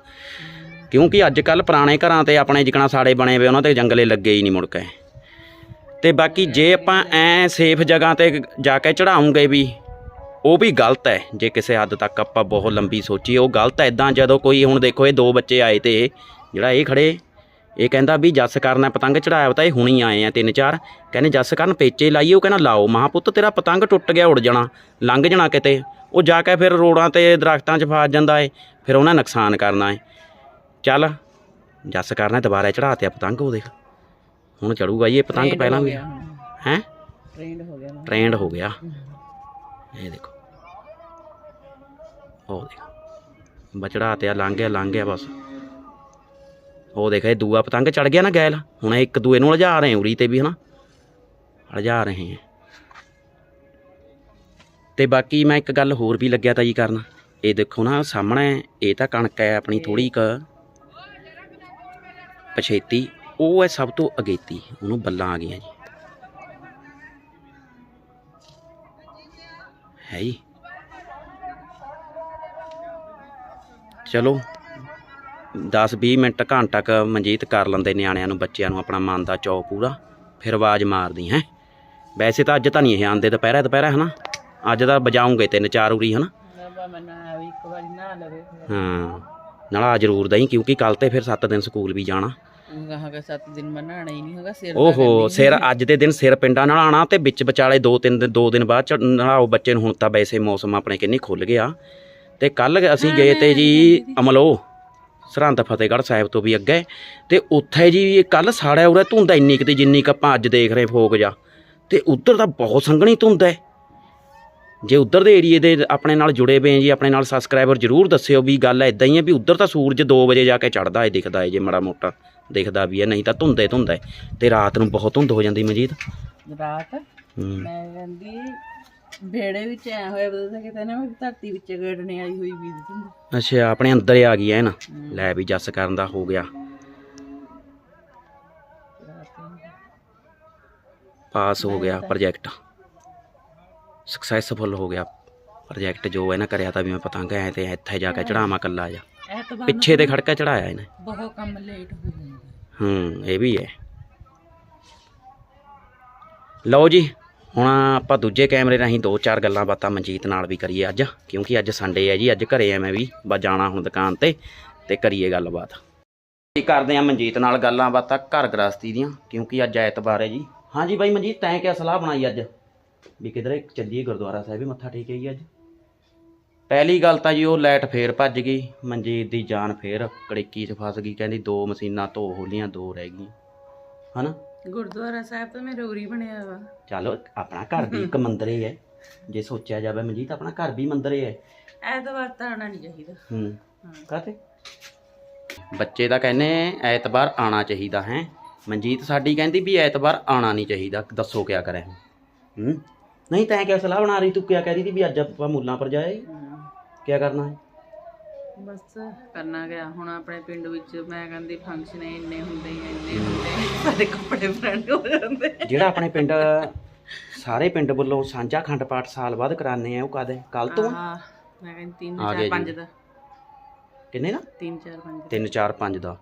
ਕਿਉਂਕਿ ਅੱਜ ਕੱਲ ਪੁਰਾਣੇ ਘਰਾਂ ਤੇ ਆਪਣੇ ਜਿਕਣਾ ਸਾੜੇ ਬਣੇ ਹੋਏ, ਉਹਨਾਂ ਤੇ ਜੰਗਲੇ ਲੱਗੇ ਹੀ ਨਹੀਂ ਮੁੜ ਕੇ। ਤੇ ਬਾਕੀ ਜੇ ਆਪਾਂ ਐ ਸੇਫ ਜਗ੍ਹਾ ਤੇ ਜਾ ਕੇ ਚੜਾਉਂਗੇ ਵੀ, ਉਹ ਵੀ ਗਲਤ ਹੈ। ਜੇ ਕਿਸੇ ਹੱਦ ਤੱਕ ਆਪਾਂ ਬਹੁਤ ਲੰਬੀ ਸੋਚੀਏ, ਉਹ ਗਲਤ ਹੈ। ਇਦਾਂ ਜਦੋਂ ਕੋਈ ਹੁਣ ਦੇਖੋ, ਇਹ ਦੋ ਬੱਚੇ ਆਏ ਤੇ ਜਿਹੜਾ ਇਹ ਖੜੇ, ਇਹ ਕਹਿੰਦਾ ਵੀ ਜੱਸ ਕਰਨਾ ਪਤੰਗ ਚੜਾਇਆ ਤਾਂ ਇਹ ਹੁਣੀ ਆਏ ਆ ਤਿੰਨ ਚਾਰ। ਕਹਿੰਦੇ, ਜੱਸ ਕਰਨ ਪੇਚੇ ਲਾਈਏ, ਉਹ ਕਹਿੰਦਾ, ਲਾਓ। ਮਹਾ ਪੁੱਤ, ਤੇਰਾ ਪਤੰਗ ਟੁੱਟ ਗਿਆ, ਉੜ ਜਾਣਾ। ਲੰਘ ਜਾਣਾ ਕਿਤੇ। ਉਹ ਜਾ ਕੇ ਫਿਰ ਰੋੜਾਂ ਤੇ ਦਰਖਤਾਂ 'ਚ ਫਸ ਜਾਂਦਾ ਏ, ਫਿਰ ਉਹਨਾਂ ਨੁਕਸਾਨ ਕਰਨਾ ਏ। ਚੱਲ ਜੱਸ ਕਰਨਾ ਦੁਬਾਰਾ ਚੜਾ ਤੇ ਪਤੰਗ ਉਹ ਦੇਖ। ਹੁਣ ਚੜੂਗਾ ਜੀ ਇਹ ਪਤੰਗ ਪਹਿਲਾਂ ਵੀ। ਹੈ?
ਟ੍ਰੈਂਡ ਹੋ ਗਿਆ
ਟ੍ਰੈਂਡ ਹੋ ਗਿਆ। ਇਹ ਦੇਖੋ। ਉਹ ਦੇਖ। ਬਚੜਾ ਤੇ ਲੰਘ ਗਿਆ ਲੰਘ ਗਿਆ ਬਸ। ਉਹ ਦੇਖ ਇਹ ਦੂਆ ਪਤੰਗ ਚੜ ਗਿਆ ਨਾ ਗੈਲ। ਹੁਣ ਇਹ ਇੱਕ ਦੂਏ ਨੂੰ ਲਜਾ ਰਹੇ ਉਰੀ ਤੇ ਵੀ ਹਨਾ? ਲਜਾ ਰਹੇ ਹੈ। ਤੇ ਬਾਕੀ ਮੈਂ ਇੱਕ ਗੱਲ ਹੋਰ ਵੀ ਲੱਗਿਆ ਤਾਂ ਜੀ ਕਰਨ। ਇਹ ਦੇਖੋ ਨਾ ਸਾਹਮਣੇ ਇਹ ਤਾਂ ਕਣਕ ਹੈ ਆਪਣੀ ਥੋੜੀ ਕ। ਪਛੇਤੀ ਉਹ ਹੈ ਸਭ ਤੋਂ ਅਗੇਤੀ। ਉਹਨੂੰ ਬੱਲਾਂ ਆ ਗਈਆਂ ਜੀ। ਹੈ ਜੀ। ਚਲੋ 10-20 ਮਿੰਟ ਘੰਟਾ ਕ ਮਨਜੀਤ ਕਰ ਲੈਂਦੇ ਨਿਆਣਿਆਂ ਨੂੰ ਬੱਚਿਆਂ ਨੂੰ ਆਪਣਾ ਮਨ ਦਾ ਚੌ ਪੂਰਾ। ਫਿਰ ਆਵਾਜ਼ ਮਾਰਦੀ ਹੈ। ਵੈਸੇ ਤਾਂ ਅੱਜ ਤਾਂ ਨਹੀਂ ਇਹ ਆਂਦੇ ਦੁਪਹਿਰਾ ਦੁਪਹਿਰਾ ਹਨਾ? ਅੱਜ ਤਾਂ ਵਜਾਉਂਗੇ ਤਿੰਨ ਚਾਰ ਉਰੀ ਹਨਾ?
ਨਾ ਨਾ
ਹਾਂ। ਨਲਾ ਜ਼ਰੂਰ ਦਈ ਕਿਉਂਕਿ ਕੱਲ ਤੇ ਫਿਰ 7 ਦਿਨ ਸਕੂਲ ਵੀ ਜਾਣਾ।
ਉਹ ਕਹਾਂਗਾ 7 ਦਿਨ ਮਨਾਣਾ ਹੀ ਨਹੀਂ ਹੋਗਾ ਸਿਰ
ਓਹੋ ਅੱਜ ਦੇ ਦਿਨ ਸਿਰ ਪਿੰਡਾਂ ਨਾਲ ਆਣਾ ਤੇ ਵਿੱਚ ਵਿਚਾਲੇ ਦੋ ਤਿੰਨ ਦਿਨ ਦੋ ਦਿਨ ਬਾਅਦ ਚ ਨਲਾਓ ਬੱਚੇ ਨੂੰ ਹੁਣ ਤਾਂ ਵੈਸੇ ਮੌਸਮ ਆਪਣੇ ਕਿੰਨੀ ਖੁੱਲ ਗਿਆ। ਤੇ ਕੱਲ ਅਸੀਂ ਗਏ ਤੇ ਜੀ ਅਮਲੋ ਸਰਹੰਦ ਫਤਿਹਗੜ੍ਹ ਸਾਹਿਬ ਤੋਂ ਵੀ ਅੱਗੇ। ਤੇ ਉੱਥੇ ਜੀ ਕੱਲ ਸਾੜਿਆ ਉਰੇ ਧੁੰਦ ਇੰਨੀ ਕਿਤੇ ਜਿੰਨੀ ਕੁ ਆਪਾਂ ਅੱਜ ਦੇਖ ਰਹੇ ਫੋਕ ਜਾ ਤੇ ਉੱਧਰ ਤਾਂ ਬਹੁਤ ਸੰਘਣੀ ਧੁੰਦ ਹੈ। ਜੇ ਉੱਧਰ ਦੇ ਏਰੀਏ ਦੇ ਆਪਣੇ ਨਾਲ ਜੁੜੇ ਪਏ ਜੀ ਆਪਣੇ ਨਾਲ ਸਬਸਕ੍ਰਾਈਬਰ ਜਰੂਰ ਦੱਸਿਓ ਵੀ ਗੱਲ ਐਦਾਂ ਹੀ ਹੈ ਵੀ ਉੱਧਰ ਤਾਂ ਸੂਰਜ 2 ਵਜੇ ਜਾ ਕੇ ਚੜਦਾ ਹੈ ਦਿਖਦਾ ਹੈ ਜੇ ਮੜਾ ਮੋਟਾ ਦਿਖਦਾ ਵੀ ਹੈ ਨਹੀਂ ਤਾਂ ਧੁੰਦੇ ਧੁੰਦ ਹੈ ਤੇ ਰਾਤ ਨੂੰ ਬਹੁਤ ਧੁੰਦ ਹੋ ਜਾਂਦੀ ਮਜੀਦ
ਰਾਤ?
ਹੂੰ।
ਮੈਂ ਕਹਿੰਦੀ ਬੇੜੇ ਵਿੱਚ ਐ ਹੋਇਆ ਬਦਲ ਕਿਤੇ ਨਾ ਮੈਂ ਧਰਤੀ ਵਿੱਚ ਗੜਨੇ ਆਈ ਹੋਈ ਵੀ ਦਿੰਦੀ
ਅੱਛਾ ਆਪਣੇ ਅੰਦਰ ਹੀ ਆ ਗਈ ਐ ਨਾ? ਲੈ ਵੀ ਜੱਸ ਕਰਨ ਦਾ ਹੋ ਗਿਆ। ਪਾਸ ਹੋ ਗਿਆ ਪ੍ਰੋਜੈਕਟ ਸਕਸੈਸਫੁਲ ਹੋ ਗਿਆ। ਪ੍ਰੋਜੈਕਟ ਜੋ ਇਹਨੇ ਕਰਿਆ ਤਾਂ ਵੀ ਮੈਂ ਪਤੰਗ ਐ ਤੇ ਇੱਥੇ ਜਾ ਕੇ ਚੜਾਵਾਂ ਕੱਲਾ ਜਾ
ਐਤਵਾਰ
ਪਿੱਛੇ ਤੇ ਖੜਕਾ ਚੜਾਇਆ ਇਹਨੇ।
ਬਹੁਤ ਕੰਮ ਲੇਟ ਹੋ ਜਾਂਦਾ।
ਹੂੰ ਇਹ ਵੀ ਹੈ। ਲਓ ਜੀ ਹੁਣ ਆਪਾਂ ਦੂਜੇ ਕੈਮਰੇ ਰਾਹੀਂ ਦੋ ਚਾਰ ਗੱਲਾਂ ਬਾਤਾਂ ਮਨਜੀਤ ਨਾਲ ਵੀ ਕਰੀਏ ਅੱਜ ਕਿਉਂਕਿ ਅੱਜ ਸੰਡੇ ਹੈ ਜੀ ਅੱਜ ਘਰੇ ਆ ਮੈਂ ਵੀ ਬਸ ਜਾਣਾ ਹੁਣ ਦੁਕਾਨ ਤੇ ਤੇ ਕਰੀਏ ਗੱਲਬਾਤ। ਜੀ ਕਰਦੇ ਆ ਮਨਜੀਤ ਨਾਲ ਗੱਲਾਂ ਬਾਤਾਂ ਘਰ ਗ੍ਰਸਤੀ ਦੀਆਂ ਕਿਉਂਕਿ ਅੱਜ ਐਤਵਾਰ ਹੈ ਜੀ। ਹਾਂਜੀ ਬਾਈ ਮਨਜੀਤ ਤੈਂ ਕਿਆ ਸਲਾਹ ਬਣਾਈ ਅੱਜ? ਵੀ ਕਿਧਰੇ ਚੱਲੀਏ ਗੁਰਦੁਆਰਾ ਸਾਹਿਬ ਵੀ ਮੱਥਾ ਟੇਕੀਏ ਅੱਜ। ਪਹਿਲੀ ਗੱਲ ਤਾਂ ਜੀ ਉਹ ਲਾਈਟ ਫੇਰ ਭੱਜ ਗਈ ਮਨਜੀਤ ਦੀ ਜਾਨ ਫੇਰ ਕੜਿੱਕੀ 'ਚ ਫਸ ਗਈ ਕਹਿੰਦੀ ਦੋ ਮਸ਼ੀਨਾਂ ਧੋ ਹੋਲੀਆਂ ਦੋ ਰਹਿ ਗਈਆਂ। ਹਨਾ?
ਗੁਰਦੁਆਰਾ ਸਾਹਿਬ ਤਾਂ ਮੇਰਾ ਉਰੀ ਬਣਿਆ ਵਾ।
ਚਲੋ ਆਪਣਾ ਘਰ ਵੀ ਇੱਕ ਮੰਦਿਰ ਹੀ ਹੈ। ਜੇ ਸੋਚਿਆ ਜਾਵੇ ਮਨਜੀਤ ਆਪਣਾ ਘਰ ਵੀ ਮੰਦਿਰ ਹੀ ਹੈ।
ਐਤਵਾਰ ਤਾਂ ਆਉਣਾ ਨਹੀਂ ਚਾਹੀਦਾ।
ਹੂੰ।
ਹਾਂ।
ਕਾਤੇ ਬੱਚੇ ਤਾਂ ਕਹਿੰਦੇ ਐਤਵਾਰ ਆਣਾ ਚਾਹੀਦਾ ਹੈ। ਮਨਜੀਤ ਸਾਡੀ ਕਹਿੰਦੀ ਵੀ ਐਤਵਾਰ ਆਣਾ ਨਹੀਂ ਚਾਹੀਦਾ ਦੱਸੋ ਕਿਆ ਕਰੇ। ਹੂੰ? ਨਹੀਂ ਤੈਂ ਕਿਆ ਸਲਾਹ ਬਣਾ ਰਹੀ? ਤੂੰ ਕਿਆ ਕਹਿ ਰਹੀ ਸੀ ਵੀ ਅੱਜ ਆਪਾਂ ਮੁੱਲਾਂ ਪਰ ਜਾਏ? ਕਿਆ ਕਰਨਾ ਹੈ?
ਬਸ ਕਰਨਾ ਗਿਆ ਹੁਣ ਆਪਣੇ ਪਿੰਡ ਵਿੱਚ ਮੈਂ ਕਹਿੰਦੀ ਫੰਕਸ਼ਨ ਇੰਨੇ ਹੁੰਦੇ ਹੀ ਇੰਨੇ ਹੁੰਦੇ ਸਾਡੇ ਕੱਪੜੇ ਫਰੈਂਡ ਹੋ ਜਾਂਦੇ
ਜਿਹੜਾ ਆਪਣੇ ਪਿੰਡ ਸਾਰੇ ਪਿੰਡ ਵੱਲੋਂ ਸਾਂਝਾ ਖੰਡ ਪਾਠ ਸਾਲ ਬਾਅਦ ਕਰਾਉਂਦੇ ਆ ਉਹ ਕਦੇ ਕੱਲ ਤੋਂ? ਆ?
ਹਾਂ ਮੈਂ ਕਹਿੰਦੀ ਤਿੰਨ
ਆ
ਚਾਰ
ਗਿਆ
ਪੰਜ
ਜੀ।
ਦਾ।
ਕਿੰਨੇ ਦਾ?
ਤਿੰਨ ਚਾਰ ਪੰਜ ਦਾ।
3 4 5 ਦਾ।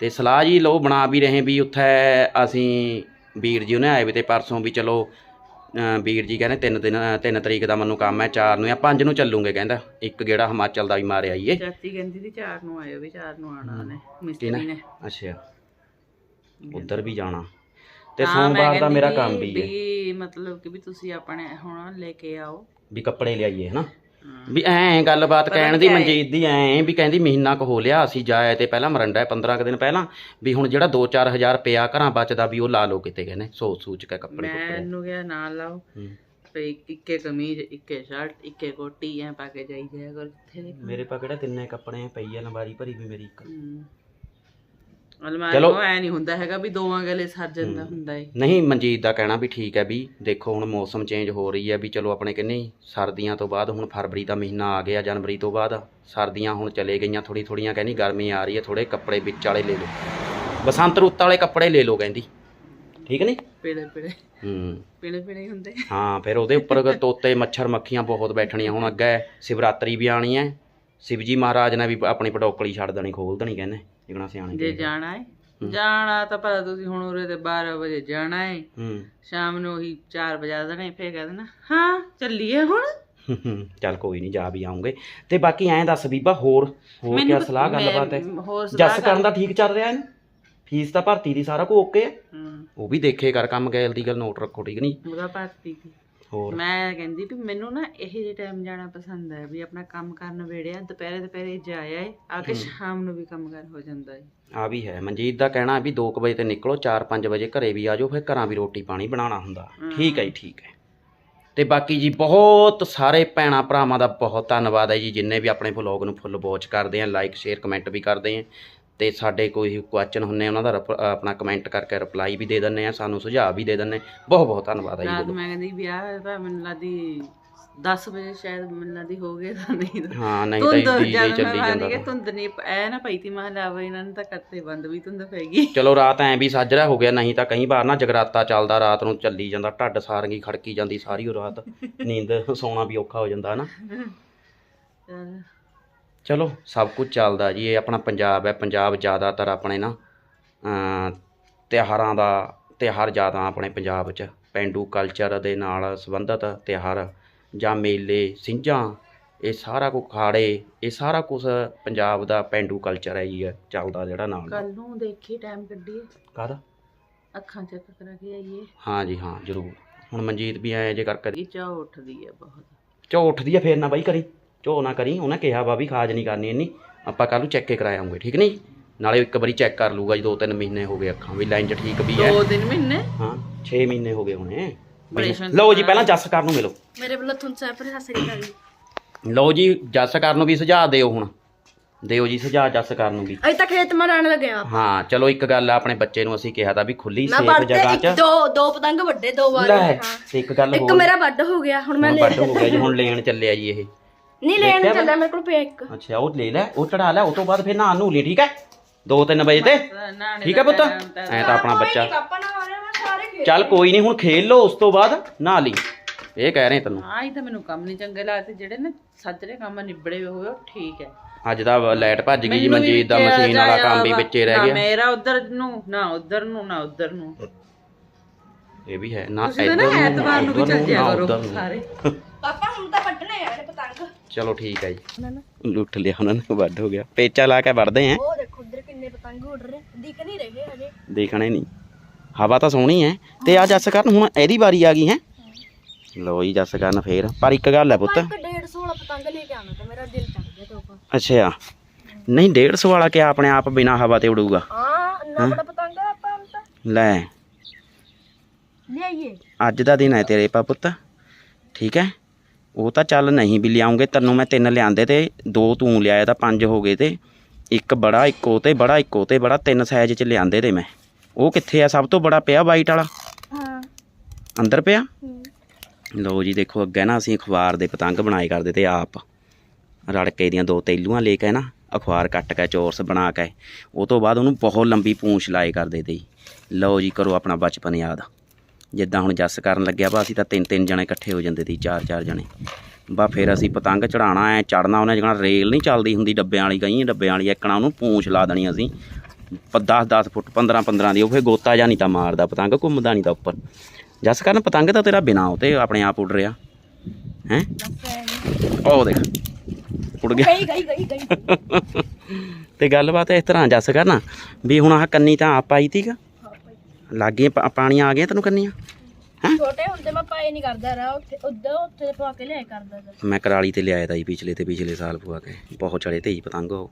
ਤੇ ਸਲਾਹ ਜੀ ਲੋ ਬਣਾ ਵੀ ਰਹੇ ਵੀ ਉੱਥੇ ਅਸੀਂ ਵੀਰ ਜੀ ਉਹਨੇ ਆਏ ਵੀ ਤੇ ਪਰਸੋਂ ਵੀ ਚਲੋ ਵੀਰ ਜੀ ਕਹਿੰਦੇ ਤਿੰਨ ਦਿਨ ਤਿੰਨ ਤਰੀਕ ਦਾ ਮੈਨੂੰ ਕੰਮ ਹੈ ਚਾਰ ਨੂੰ ਜਾਂ ਪੰਜ ਨੂੰ ਚੱਲੂਗੇ ਕਹਿੰਦਾ। ਇੱਕ ਗੇੜਾ ਹਿਮਾਚਲ ਦਾ ਵੀ ਮਾਰਿਆ ਆਈਏ
ਚਾਚੀ ਕਹਿੰਦੀ ਸੀ ਚਾਰ ਨੂੰ ਆਇਓ ਵੀ ਚਾਰ ਨੂੰ ਆਣਾ
ਕਿਹਨੇ?
ਮਿਸਤਰੀ ਨੇ।
ਅੱਛਾ। ਉਧਰ ਵੀ ਜਾਣਾ। ਤੇ ਸੋਮਵਾਰ ਦਾ ਮੇਰਾ ਕੰਮ ਵੀ ਹੈ
ਵੀ ਮਤਲਬ ਕਿ ਵੀ ਤੁਸੀਂ ਆਪਣੇ ਹੁਣ ਲੈ ਕੇ ਆਓ।
ਵੀ ਕੱਪੜੇ ਲਿਆਈਏ ਹਨਾ। ਵੀ ਐਂ ਗੱਲਬਾਤ ਕਹਿਣ ਦੀ? ਮਨਜੀਤ ਦੀ ਐਂ ਵੀ ਕਹਿੰਦੀ ਮਹੀਨਾ ਕੁ ਹੋ ਲਿਆ ਅਸੀਂ ਜਾਏ ਤੇ ਪਹਿਲਾਂ ਮਰੰਡਾ 15 ਕੁ ਦਿਨ ਪਹਿਲਾਂ ਵੀ ਹੁਣ ਜਿਹੜਾ 2-4000 ਰੁਪਇਆ ਘਰਾਂ ਬਚਦਾ ਵੀ ਉਹ ਲਾ ਲਓ ਕਿਤੇ ਕਹਿੰਦੇ ਸੋਚ ਸੂਚ ਕੇ ਕੱਪੜੇ
ਮੈਂ
ਕੁੱਪੜੇ
ਇਹਨੂੰ ਕਿਹਾ ਨਾਲ ਲਾਓ। ਤੇ ਇੱਕੇ ਕਮੀਜ਼ ਇੱਕੇ ਸ਼ਰਟ ਇੱਕੇ ਕੋਟੀ ਐ ਪਾ ਕੇ ਜਾਈ ਜਾਇਆ ਕਰ
ਮੇਰੇ ਪਾ ਕਿਹੜਾ ਤਿੰਨੇ ਕੱਪੜੇ ਪਈ ਆ ਲੰਬਾਰੀ ਭਰੀ ਵੀ ਮੇਰੀ ਇੱਕ
ਅਲਮਾਰੀ
ਚਲੋ।
ਐ ਨਹੀਂ ਹੁੰਦਾ ਹੈਗਾ ਵੀ ਦੋਵਾਂ ਗਲੇ ਸਰ ਜਾਂਦਾ ਹੁੰਦਾ ਏ।
ਨਹੀਂ ਮਨਜੀਤ ਦਾ ਕਹਿਣਾ ਵੀ ਠੀਕ ਹੈ ਵੀ ਦੇਖੋ ਹੁਣ ਮੌਸਮ ਚੇਂਜ ਹੋ ਰਹੀ ਹੈ ਵੀ ਚਲੋ ਆਪਣੇ ਕਿੰਨੇ ਸਰਦੀਆਂ ਤੋਂ ਬਾਅਦ ਹੁਣ ਫਰਵਰੀ ਦਾ ਮਹੀਨਾ ਆ ਗਿਆ ਜਨਵਰੀ ਤੋਂ ਬਾਅਦ ਸਰਦੀਆਂ ਹੁਣ ਚਲੇ ਗਈਆਂ ਥੋੜੀ ਥੋੜੀਆਂ ਕਹਿੰਦੀ ਗਰਮੀ ਆ ਰਹੀ ਹੈ ਥੋੜੇ ਕੱਪੜੇ ਵਿੱਚ ਵਾਲੇ ਲੈ ਲਓ। ਬਸੰਤ ਰੁੱਤ ਵਾਲੇ ਕੱਪੜੇ ਲੈ ਲਓ ਕਹਿੰਦੀ। ਠੀਕ ਨਹੀਂ?
ਪੀਲੇ ਪੀਲੇ
ਹੂੰ।
ਪੀਲੇ ਹੀ ਹੁੰਦੇ।
ਹਾਂ ਫਿਰ ਉਹਦੇ ਉੱਪਰ ਤੋਤੇ ਮੱਛਰ ਮੱਖੀਆਂ ਬਹੁਤ ਬੈਠਣੀਆਂ ਹੁਣ ਅੱਗੇ ਸ਼ਿਵਰਾਤਰੀ ਵੀ ਆਣੀ ਹੈ ਸ਼ਿਵਜੀ ਮਹਾਰਾਜ ਨੇ ਵੀ ਆਪਣੀ ਪਟੋਕਲੀ ਛੱਡ ਦੇਣੀ ਖੋਲ ਦੇਣੀ ਕਹਿੰਦੇ। ਜਿਗਣਾ ਸਿਆਣੇ
ਜੇ। ਜਾਣਾ ਏ? ਜਾਣਾ ਤਾਂ ਪਰ ਤੁਸੀਂ ਹੁਣ ਉਰੇ ਤੇ 12 ਵਜੇ ਜਾਣਾ ਏ।
ਹੂੰ।
ਸ਼ਾਮ ਨੂੰ ਉਹੀ 4 ਵਜੇ ਦੇਣਾ ਫੇਰ ਕਹਿ ਦੇਣਾ ਹਾਂ ਚੱਲੀਏ ਹੁਣ।
ਚੱਲ ਕੋਈ ਨਹੀਂ ਜਾ ਵੀ ਆਉਂਗੇ। ਤੇ ਬਾਕੀ ਐਂ ਦੱਸ ਬੀਬਾ ਹੋਰ ਹੋਰ ਕੀ ਸਲਾਹ ਗੱਲਬਾਤ ਹੈ ਜੱਸ ਕਰਨ ਦਾ ਠੀਕ ਚੱਲ ਰਿਹਾ ਹੈ ਫੀਸ ਤਾਂ ਭਰਤੀ ਦੀ ਸਾਰਾ ਕੁਝ ਓਕੇ ਹੈ
ਹੂੰ।
ਉਹ ਵੀ ਦੇਖੇ ਕਰ ਕੰਮ ਗੈਲ ਦੀ ਗੱਲ ਨੋਟ ਰੱਖੋ ਠੀਕ ਨਹੀਂ
ਉਹਦਾ ਭਰਤੀ ਦੀ।
ਹੋਰ?
ਮੈਂ ਕਹਿੰਦੀ ਵੀ ਮੈਨੂੰ ਨਾ ਇਹ ਜਿਹੇ ਟਾਈਮ ਜਾਣਾ ਪਸੰਦ ਹੈ ਵੀ ਆਪਣਾ ਕੰਮ ਕਰਨ ਵੇੜਿਆ ਦੁਪਹਿਰੇ ਦੁਪਹਿਰੇ ਜਾਇਆ ਏ ਆ ਕੇ ਸ਼ਾਮ ਨੂੰ ਵੀ ਕੰਮ ਕਰ ਹੋ ਜਾਂਦਾ ਏ।
ਆ ਵੀ ਹੈ। ਮਨਜੀਤ ਦਾ ਕਹਿਣਾ ਵੀ 2 ਵਜੇ ਤੇ ਨਿਕਲੋ 4-5 ਵਜੇ ਘਰੇ ਵੀ ਆ ਜਾਓ ਫਿਰ ਘਰਾਂ ਵੀ ਰੋਟੀ ਪਾਣੀ ਬਣਾਉਣਾ ਹੁੰਦਾ। ਠੀਕ ਹੈ ਜੀ ਠੀਕ ਹੈ। ਤੇ ਬਾਕੀ ਜੀ ਬਹੁਤ ਸਾਰੇ ਭੈਣਾ ਭਰਾਵਾਂ ਦਾ ਬਹੁਤ ਧੰਨਵਾਦ ਹੈ ਜੀ ਜਿੰਨੇ ਵੀ ਆਪਣੇ ਵਲੌਗ ਨੂੰ ਫੁੱਲ ਵਾਚ ਕਰਦੇ ਆ ਲਾਈਕ ਸ਼ੇਅਰ ਕਮੈਂਟ ਵੀ ਕਰਦੇ ਆ। ਤੇ ਸਾਡੇ ਕੋਈ ਕੁਐਸਚਨ ਹੁੰਨੇ ਉਹਨਾਂ ਦਾ ਆਪਣਾ ਕਮੈਂਟ ਕਰਕੇ ਰਿਪਲਾਈ ਵੀ ਦੇ ਦਿੰਨੇ ਆ ਸਾਨੂੰ ਸੁਝਾਅ ਵੀ ਦੇ ਦਿੰਨੇ ਬਹੁਤ ਬਹੁਤ ਧੰਨਵਾਦ
ਰਾਤ
ਜੀ
ਮੈਂ ਕਹਿੰਦੀ ਵਿਆਹ ਤਾਂ ਮੈਨੂੰ ਲੱਗਦੀ 10 ਵਜੇ ਸ਼ਾਇਦ ਮੈਨੂੰ ਲੱਗਦੀ ਹੋ ਗਿਆ ਤਾਂ ਨਹੀਂ।
ਹਾਂ ਨਹੀਂ ਤਾਂ
ਧੁੰਦ ਜਦ ਮੈਂ
ਚੱਲੀ ਜਾਂਦਾ
ਕਿ। ਧੁੰਦ ਨਹੀਂ ਐ ਨਾ ਪਈ ਤੀ ਵਾ ਇਹਨਾਂ ਨੇ ਤਾਂ ਕਰਤੇ ਬੰਦ ਵੀ ਧੁੰਦ ਪੈ ਗਈ
ਚਲੋ ਰਾਤ ਐ ਵੀ ਸਾਜਰਾ ਹੋ ਗਿਆ ਨਹੀਂ ਤਾਂ ਕਈ ਵਾਰ ਨਾ ਜਗਰਾਤਾ ਚੱਲਦਾ ਰਾਤ ਨੂੰ ਚੱਲੀ ਜਾਂਦਾ ਢੱਡ ਸਾਰੰਗੀ ਖੜਕੀ ਜਾਂਦੀ ਸਾਰੀ ਉਹ ਰਾਤ ਨੀਂਦ ਸੌਣਾ ਵੀ ਔਖਾ ਹੋ ਜਾਂਦਾ ਨਾ
ਚੱਲ,
ਚਲੋ ਸਭ ਕੁਝ ਚੱਲਦਾ ਜੀ ਇਹ ਆਪਣਾ ਪੰਜਾਬ ਹੈ ਪੰਜਾਬ ਜ਼ਿਆਦਾਤਰ ਆਪਣੇ ਨਾ ਤਿਉਹਾਰਾਂ ਦਾ ਤਿਉਹਾਰ ਜ਼ਿਆਦਾ ਆਪਣੇ ਪੰਜਾਬ 'ਚ ਪੈਂਡੂ ਕਲਚਰ ਦੇ ਨਾਲ ਸੰਬੰਧਿਤ ਤਿਉਹਾਰ ਜਾਂ ਮੇਲੇ ਸਿੰਝਾਂ ਇਹ ਸਾਰਾ ਕੁਝ ਖਾੜੇ ਇਹ ਸਾਰਾ ਕੁਝ ਪੰਜਾਬ ਦਾ ਪੈਂਡੂ ਕਲਚਰ ਹੈ ਜੀ ਚੱਲਦਾ ਜਿਹੜਾ ਨਾਲ
ਕੱਲ ਨੂੰ ਦੇਖੀ ਟਾਈਮ ਕੱਢੀਏ
ਕਾਹਦਾ?
ਅੱਖਾਂ ਚੈੱਕ ਕਰਾ ਕੇ ਆਈਏ।
ਹਾਂ ਜੀ ਹਾਂ ਜ਼ਰੂਰ। ਹੁਣ ਮਨਜੀਤ ਵੀ ਐ ਜੇ ਕਰ ਕਰੀ
ਚਾਹ ਉੱਠਦੀ ਹੈ ਬਹੁਤ।
ਝੋ ਉੱਠਦੀ ਆ ਫੇਰ ਨਾ ਬਾਈ ਕਰੀ ਝੋ ਨਾ ਕਰੀ ਉਹਨੇ ਕਿਹਾ ਵਾ ਵੀ ਖਾਜ ਨਹੀਂ ਕਰਨੀ ਇੰਨੀ ਆਪਾਂ ਕੱਲ ਨੂੰ ਚੈੱਕ ਕੇ ਕਰਾਇਆ ਆਉਂਗੇ ਠੀਕ ਨਹੀਂ? ਨਾਲੇ ਇੱਕ ਵਾਰੀ ਚੈੱਕ ਕਰ ਲੂਗਾ ਜੀ ਦੋ ਤਿੰਨ ਮਹੀਨੇ ਹੋ ਗਏ ਅੱਖਾਂ ਵੀ ਲਾਈਨ 'ਚ ਠੀਕ ਵੀ ਹੈ।
ਦੋ ਦਿਨ ਮਹੀਨੇ?
ਹਾਂ 6 ਮਹੀਨੇ ਹੋ ਗਏ ਹੁਣੇ। ਲਓ ਜੀ ਪਹਿਲਾਂ ਜੱਸ ਕਰ ਨੂੰ ਮਿਲੋ।
ਮੇਰੇ ਵੱਲੋਂ ਤੁਹਾਨੂੰ ਸਾਰਿਆਂ ਨੂੰ ਸਤਿ ਸ੍ਰੀ ਅਕਾਲ ਜੀ।
ਲਓ ਜੀ ਜੱਸ ਕਰ ਨੂੰ ਵੀ ਸੁਝਾਅ ਦਿਓ ਹੁਣ। ਦਿਓ ਜੀ ਸੁਝਾਅ ਜੱਸ ਕਰ ਨੂੰ ਵੀ।
ਅਜੇ ਤਾਂ ਖੇਤ ਮਾ ਰਹਿਣ ਲੱਗਿਆ।
ਹਾਂ ਚਲੋ ਇੱਕ ਗੱਲ ਆ ਆਪਣੇ ਬੱਚੇ ਨੂੰ ਅਸੀਂ ਕਿਹਾ ਤਾਂ ਵੀ ਖੁੱਲੀ ਸੇਫ
ਵੱਡੇ
ਜਗ੍ਹਾ
ਇੱਕ
'ਚ
ਦੋ ਦੋ ਪਤੰਗ ਵੱਡੇ ਦੋ ਵਾਰ।
ਲੈ
ਹਾਂ
ਤੇ ਇੱਕ ਗੱਲ
ਇੱਕ
ਹੋਰ।
ਮੇਰਾ ਵੱਡ ਹੋ ਗਿਆ ਹੁਣ ਮੈਂ
ਹੁਣ
ਲੈ
ਵੱਡ ਹੋ ਗਿਆ ਜੀ ਹੁਣ ਲੈਣ ਚੱਲਿਆ ਜੀ ਇਹ।
ਨਹੀਂ ਲੈਣ
ਦੇਖਿਆ
ਚੱਲਿਆ ਮੇਰੇ ਕੋਲ ਪਿਆ ਇੱਕ।
ਅੱਛਾ ਉਹ ਲੈ ਲੈ ਉਹ ਚੜਾ ਲੈ ਉਹ ਤੋਂ ਬਾਅਦ ਫਿਰ ਨਹਾ ਨੂੰ ਲਈ ਠੀਕ ਹੈ? 2-3 ਵਜੇ ਤੇ। ਠੀਕ ਹੈ ਪੁੱਤ? ਐ ਤਾਂ ਆਪਣਾ ਬੱਚਾ
ਪਾਪਾ ਨਾਲ ਮਾਰਿਆ ਮੈਂ ਸਾਰੇ ਖੇਤ
ਚੱਲ ਕੋਈ ਨਹੀਂ ਹੁਣ ਖੇਲ ਲੋ ਉਸ ਤੋਂ ਬਾਅਦ ਨਹਾ ਲਈ। ਇਹ ਕਹਿ ਰਹੇ ਤੈਨੂੰ।
ਹਾਂ ਹੀ ਤਾਂ ਮੈਨੂੰ ਕੰਮ ਨਹੀਂ ਚੰਗੇ ਲੱਗਦੇ ਜਿਹੜੇ ਨੇ ਸੱਜਰੇ ਕੰਮ ਨਿਬੜੇ ਹੋਏ ਉਹ ਠੀਕ ਹੈ।
ਅੱਜ ਦਾ ਲਾਈਟ ਭੱਜ ਗਈ ਜੀ
ਮੈਨੂੰ
ਮਨਜੀਤ ਦਾ
ਕਿਹਾ
ਮਸ਼ੀਨ ਵਾਲਾ ਕੰਮ ਵੀ
ਜਾਇਆ
ਵਿੱਚੇ
ਨਾ
ਰਹਿ ਗਿਆ।
ਮੇਰਾ ਉਧਰ ਨੂੰ ਨਾ ਉਧਰ ਨੂੰ ਨਾ ਉਧਰ ਨੂੰ।
ਇਹ ਵੀ ਹੈ ਨਾ
ਤੁਸੀਂ ਤਾਂ ਨਾ
ਇੱਧਰ ਨੂੰ
ਐਤਵਾਰ ਨੂੰ ਵੀ ਚੱਲ
ਨੂੰ,
ਜਿਆ
ਨਾ
ਕਰੋ
ਉੱਧਰ ਨੂੰ।
ਸਾਰੇ।
ਪਾਪਾ ਹੁਣ ਤਾਂ ਵੱਢਣੇ ਆ ਇਹ ਪਤੰਗ।
ਚਲੋ ਠੀਕ ਹੈ ਜੀ।
ਨਾ ਨਾ।
ਲੁੱਟ ਲਿਆ ਉਹਨਾਂ ਨੇ ਵੱਢ ਹੋ ਗਿਆ। ਪੇਚਾ ਲਾ ਕੇ ਵੜਦੇ ਆ।
ਉਹ ਦੇਖੋ ਉਧਰ ਕਿੰਨੇ ਪਤੰਗ ਉੱਡ ਰਹੇ ਦਿਖ ਨਹੀਂ ਰਹੇ ਹਜੇ।
ਦੇਖਣੇ ਨਹੀਂ। ਹਵਾ ਤਾਂ ਸੋਹਣੀ ਹੈ। ਤੇ ਆ ਜੱਸ ਕਰਨ ਹੁਣ ਇਹਦੀ ਵਾਰੀ ਆ ਗਈ ਹੈ। ਲੋ ਜੀ ਜੱਸ ਕਰਨ ਫੇਰ। ਪਰ ਇੱਕ ਗੱਲ ਹੈ ਪੁੱਤ।
ਇੱਕ 150 ਵਾਲਾ ਪਤੰਗ ਲੈ ਕੇ ਆਉਣਾ ਤੇ ਮੇਰਾ ਦਿਲ ਚੜ ਗਿਆ ਤੋਪਾ
ਅੱਛਾ। ਨਹੀਂ 150 ਵਾਲਾ ਕਿ ਆਪਣੇ ਆਪ ਬਿਨਾ ਹਵਾ ਤੇ ਉਡੂਗਾ?
ਹਾਂ ਇੰਨਾ ਬੜਾ ਪਤੰਗ ਆ ਆਪਾਂ ਨੂੰ ਤਾਂ।
ਲੈ।
ਲਿਆਈਏ।
ਅੱਜ ਦਾ ਦਿਨ ਹੈ ਤੇਰੇ ਪਾ ਪੁੱਤ। ਠੀਕ ਹੈ? ਉਹ ਤਾਂ ਚੱਲ ਨਹੀਂ ਵੀ ਲਿਆਉਂਗੇ ਤੈਨੂੰ ਮੈਂ ਤਿੰਨ ਲਿਆਂਦੇ ਤੇ ਦੋ ਤੂੰ ਲਿਆਇਆ ਤਾਂ ਪੰਜ ਹੋ ਗਏ ਤੇ। ਇੱਕ ਬੜਾ ਇੱਕ ਉਹ ਤੇ ਬੜਾ ਇੱਕ ਉਹ ਤੇ ਬੜਾ ਤਿੰਨ ਸਾਈਜ਼ ਚ ਲਿਆਂਦੇ ਤੇ ਮੈਂ। ਉਹ ਕਿੱਥੇ ਆ? ਸਭ ਤੋਂ ਬੜਾ ਪਿਆ ਵਾਈਟ ਵਾਲਾ?
ਹਾਂ।
ਅੰਦਰ ਪਿਆ। ਲਓ ਜੀ ਦੇਖੋ ਅੱਗੇ ਨਾ ਅਸੀਂ ਅਖਬਾਰ ਦੇ ਪਤੰਗ ਬਣਾਏ ਕਰਦੇ ਤੇ ਆਪ। ਰੜਕੇ ਦੀਆਂ ਦੋ ਤੇਲੂਆਂ ਲੈ ਕੇ ਨਾ ਅਖਬਾਰ ਕੱਟ ਕੇ ਚੋਰਸ ਬਣਾ ਕੇ। ਉਹ ਤੋਂ ਬਾਅਦ ਉਹਨੂੰ ਬਹੁਤ ਲੰਬੀ ਪੂੰਛ ਲਾਏ ਕਰਦੇ ਤੇ। ਜੀ। ਲਓ ਜੀ ਕਰੋ ਆਪਣਾ ਬਚਪਨ ਯਾਦ। ਜਿੱਦਾਂ ਹੁਣ ਜੱਸ ਕਰਨ ਲੱਗਿਆ ਵਾ ਅਸੀਂ ਤਾਂ ਤਿੰਨ ਤਿੰਨ ਜਣੇ ਇਕੱਠੇ ਹੋ ਜਾਂਦੇ ਸੀ ਚਾਰ ਚਾਰ ਜਣੇ। ਬਾ ਫਿਰ ਅਸੀਂ ਪਤੰਗ ਚੜਾਣਾ ਐ ਚੜਨਾ ਉਹਨੇ ਜਿਹੜਾ ਰੇਲ ਨਹੀਂ ਚੱਲਦੀ ਹੁੰਦੀ ਡੱਬਿਆਂ ਵਾਲੀ ਕਈ ਡੱਬਿਆਂ ਵਾਲੀ ਇੱਕਣਾ ਉਹਨੂੰ ਪੂੰਛ ਲਾ ਦੇਣੀ ਅਸੀਂ। 10 10 ਫੁੱਟ 15 15 ਦੀ ਉਹ ਫਿਰ ਗੋਤਾ ਜਾਂ ਨਹੀਂ ਤਾਂ ਮਾਰਦਾ ਪਤੰਗ ਘੁੰਮਦਾ ਨਹੀਂ ਤਾਂ ਉੱਪਰ। ਜਸ ਕਰਨ ਪਤੰਗ ਤਾਂ ਤੇਰਾ ਬਿਨਾ ਉਹ ਤੇ ਆਪਣੇ ਆਪ ਉੱਡ ਰਿਹਾ। ਹੈ? ਉਹ ਦੇਖ ਉੱਡ ਗਿਆ।
ਗਈ ਗਈ ਗਈ
ਤੇ ਗੱਲਬਾਤ ਇਸ ਤਰ੍ਹਾਂ ਜੱਸ ਕਰਨਾ ਵੀ ਹੁਣ ਆਹ ਕੰਨੀ ਤਾਂ ਆਪ ਆਈ ਤੀਗਾ ਲਾਗੇ ਪਾਣੀਆਂ ਆ ਗਈਆਂ ਤੈਨੂੰ ਕੰਨੀਆਂ?
ਛੋਟੇ ਹੁੰਦੇ ਮੈਂ ਪਾਏ ਨਹੀਂ ਕਰਦਾ ਰਹਾ ਉੱਥੇ ਉੱਧਰ ਉੱਥੇ ਪਾ ਕੇ ਲਿਆ ਕਰਦਾ ਸੀ।
ਮੈਂ ਕਰਾਲੀ ਤੇ ਲਿਆਇਆ ਤਾ ਜੀ ਪਿਛਲੇ ਤੇ ਪਿਛਲੇ ਸਾਲ ਪਵਾ ਕੇ। ਬਹੁਤ ਚੜੇ ਤੇ ਜੀ ਪਤੰਗ ਉਹ।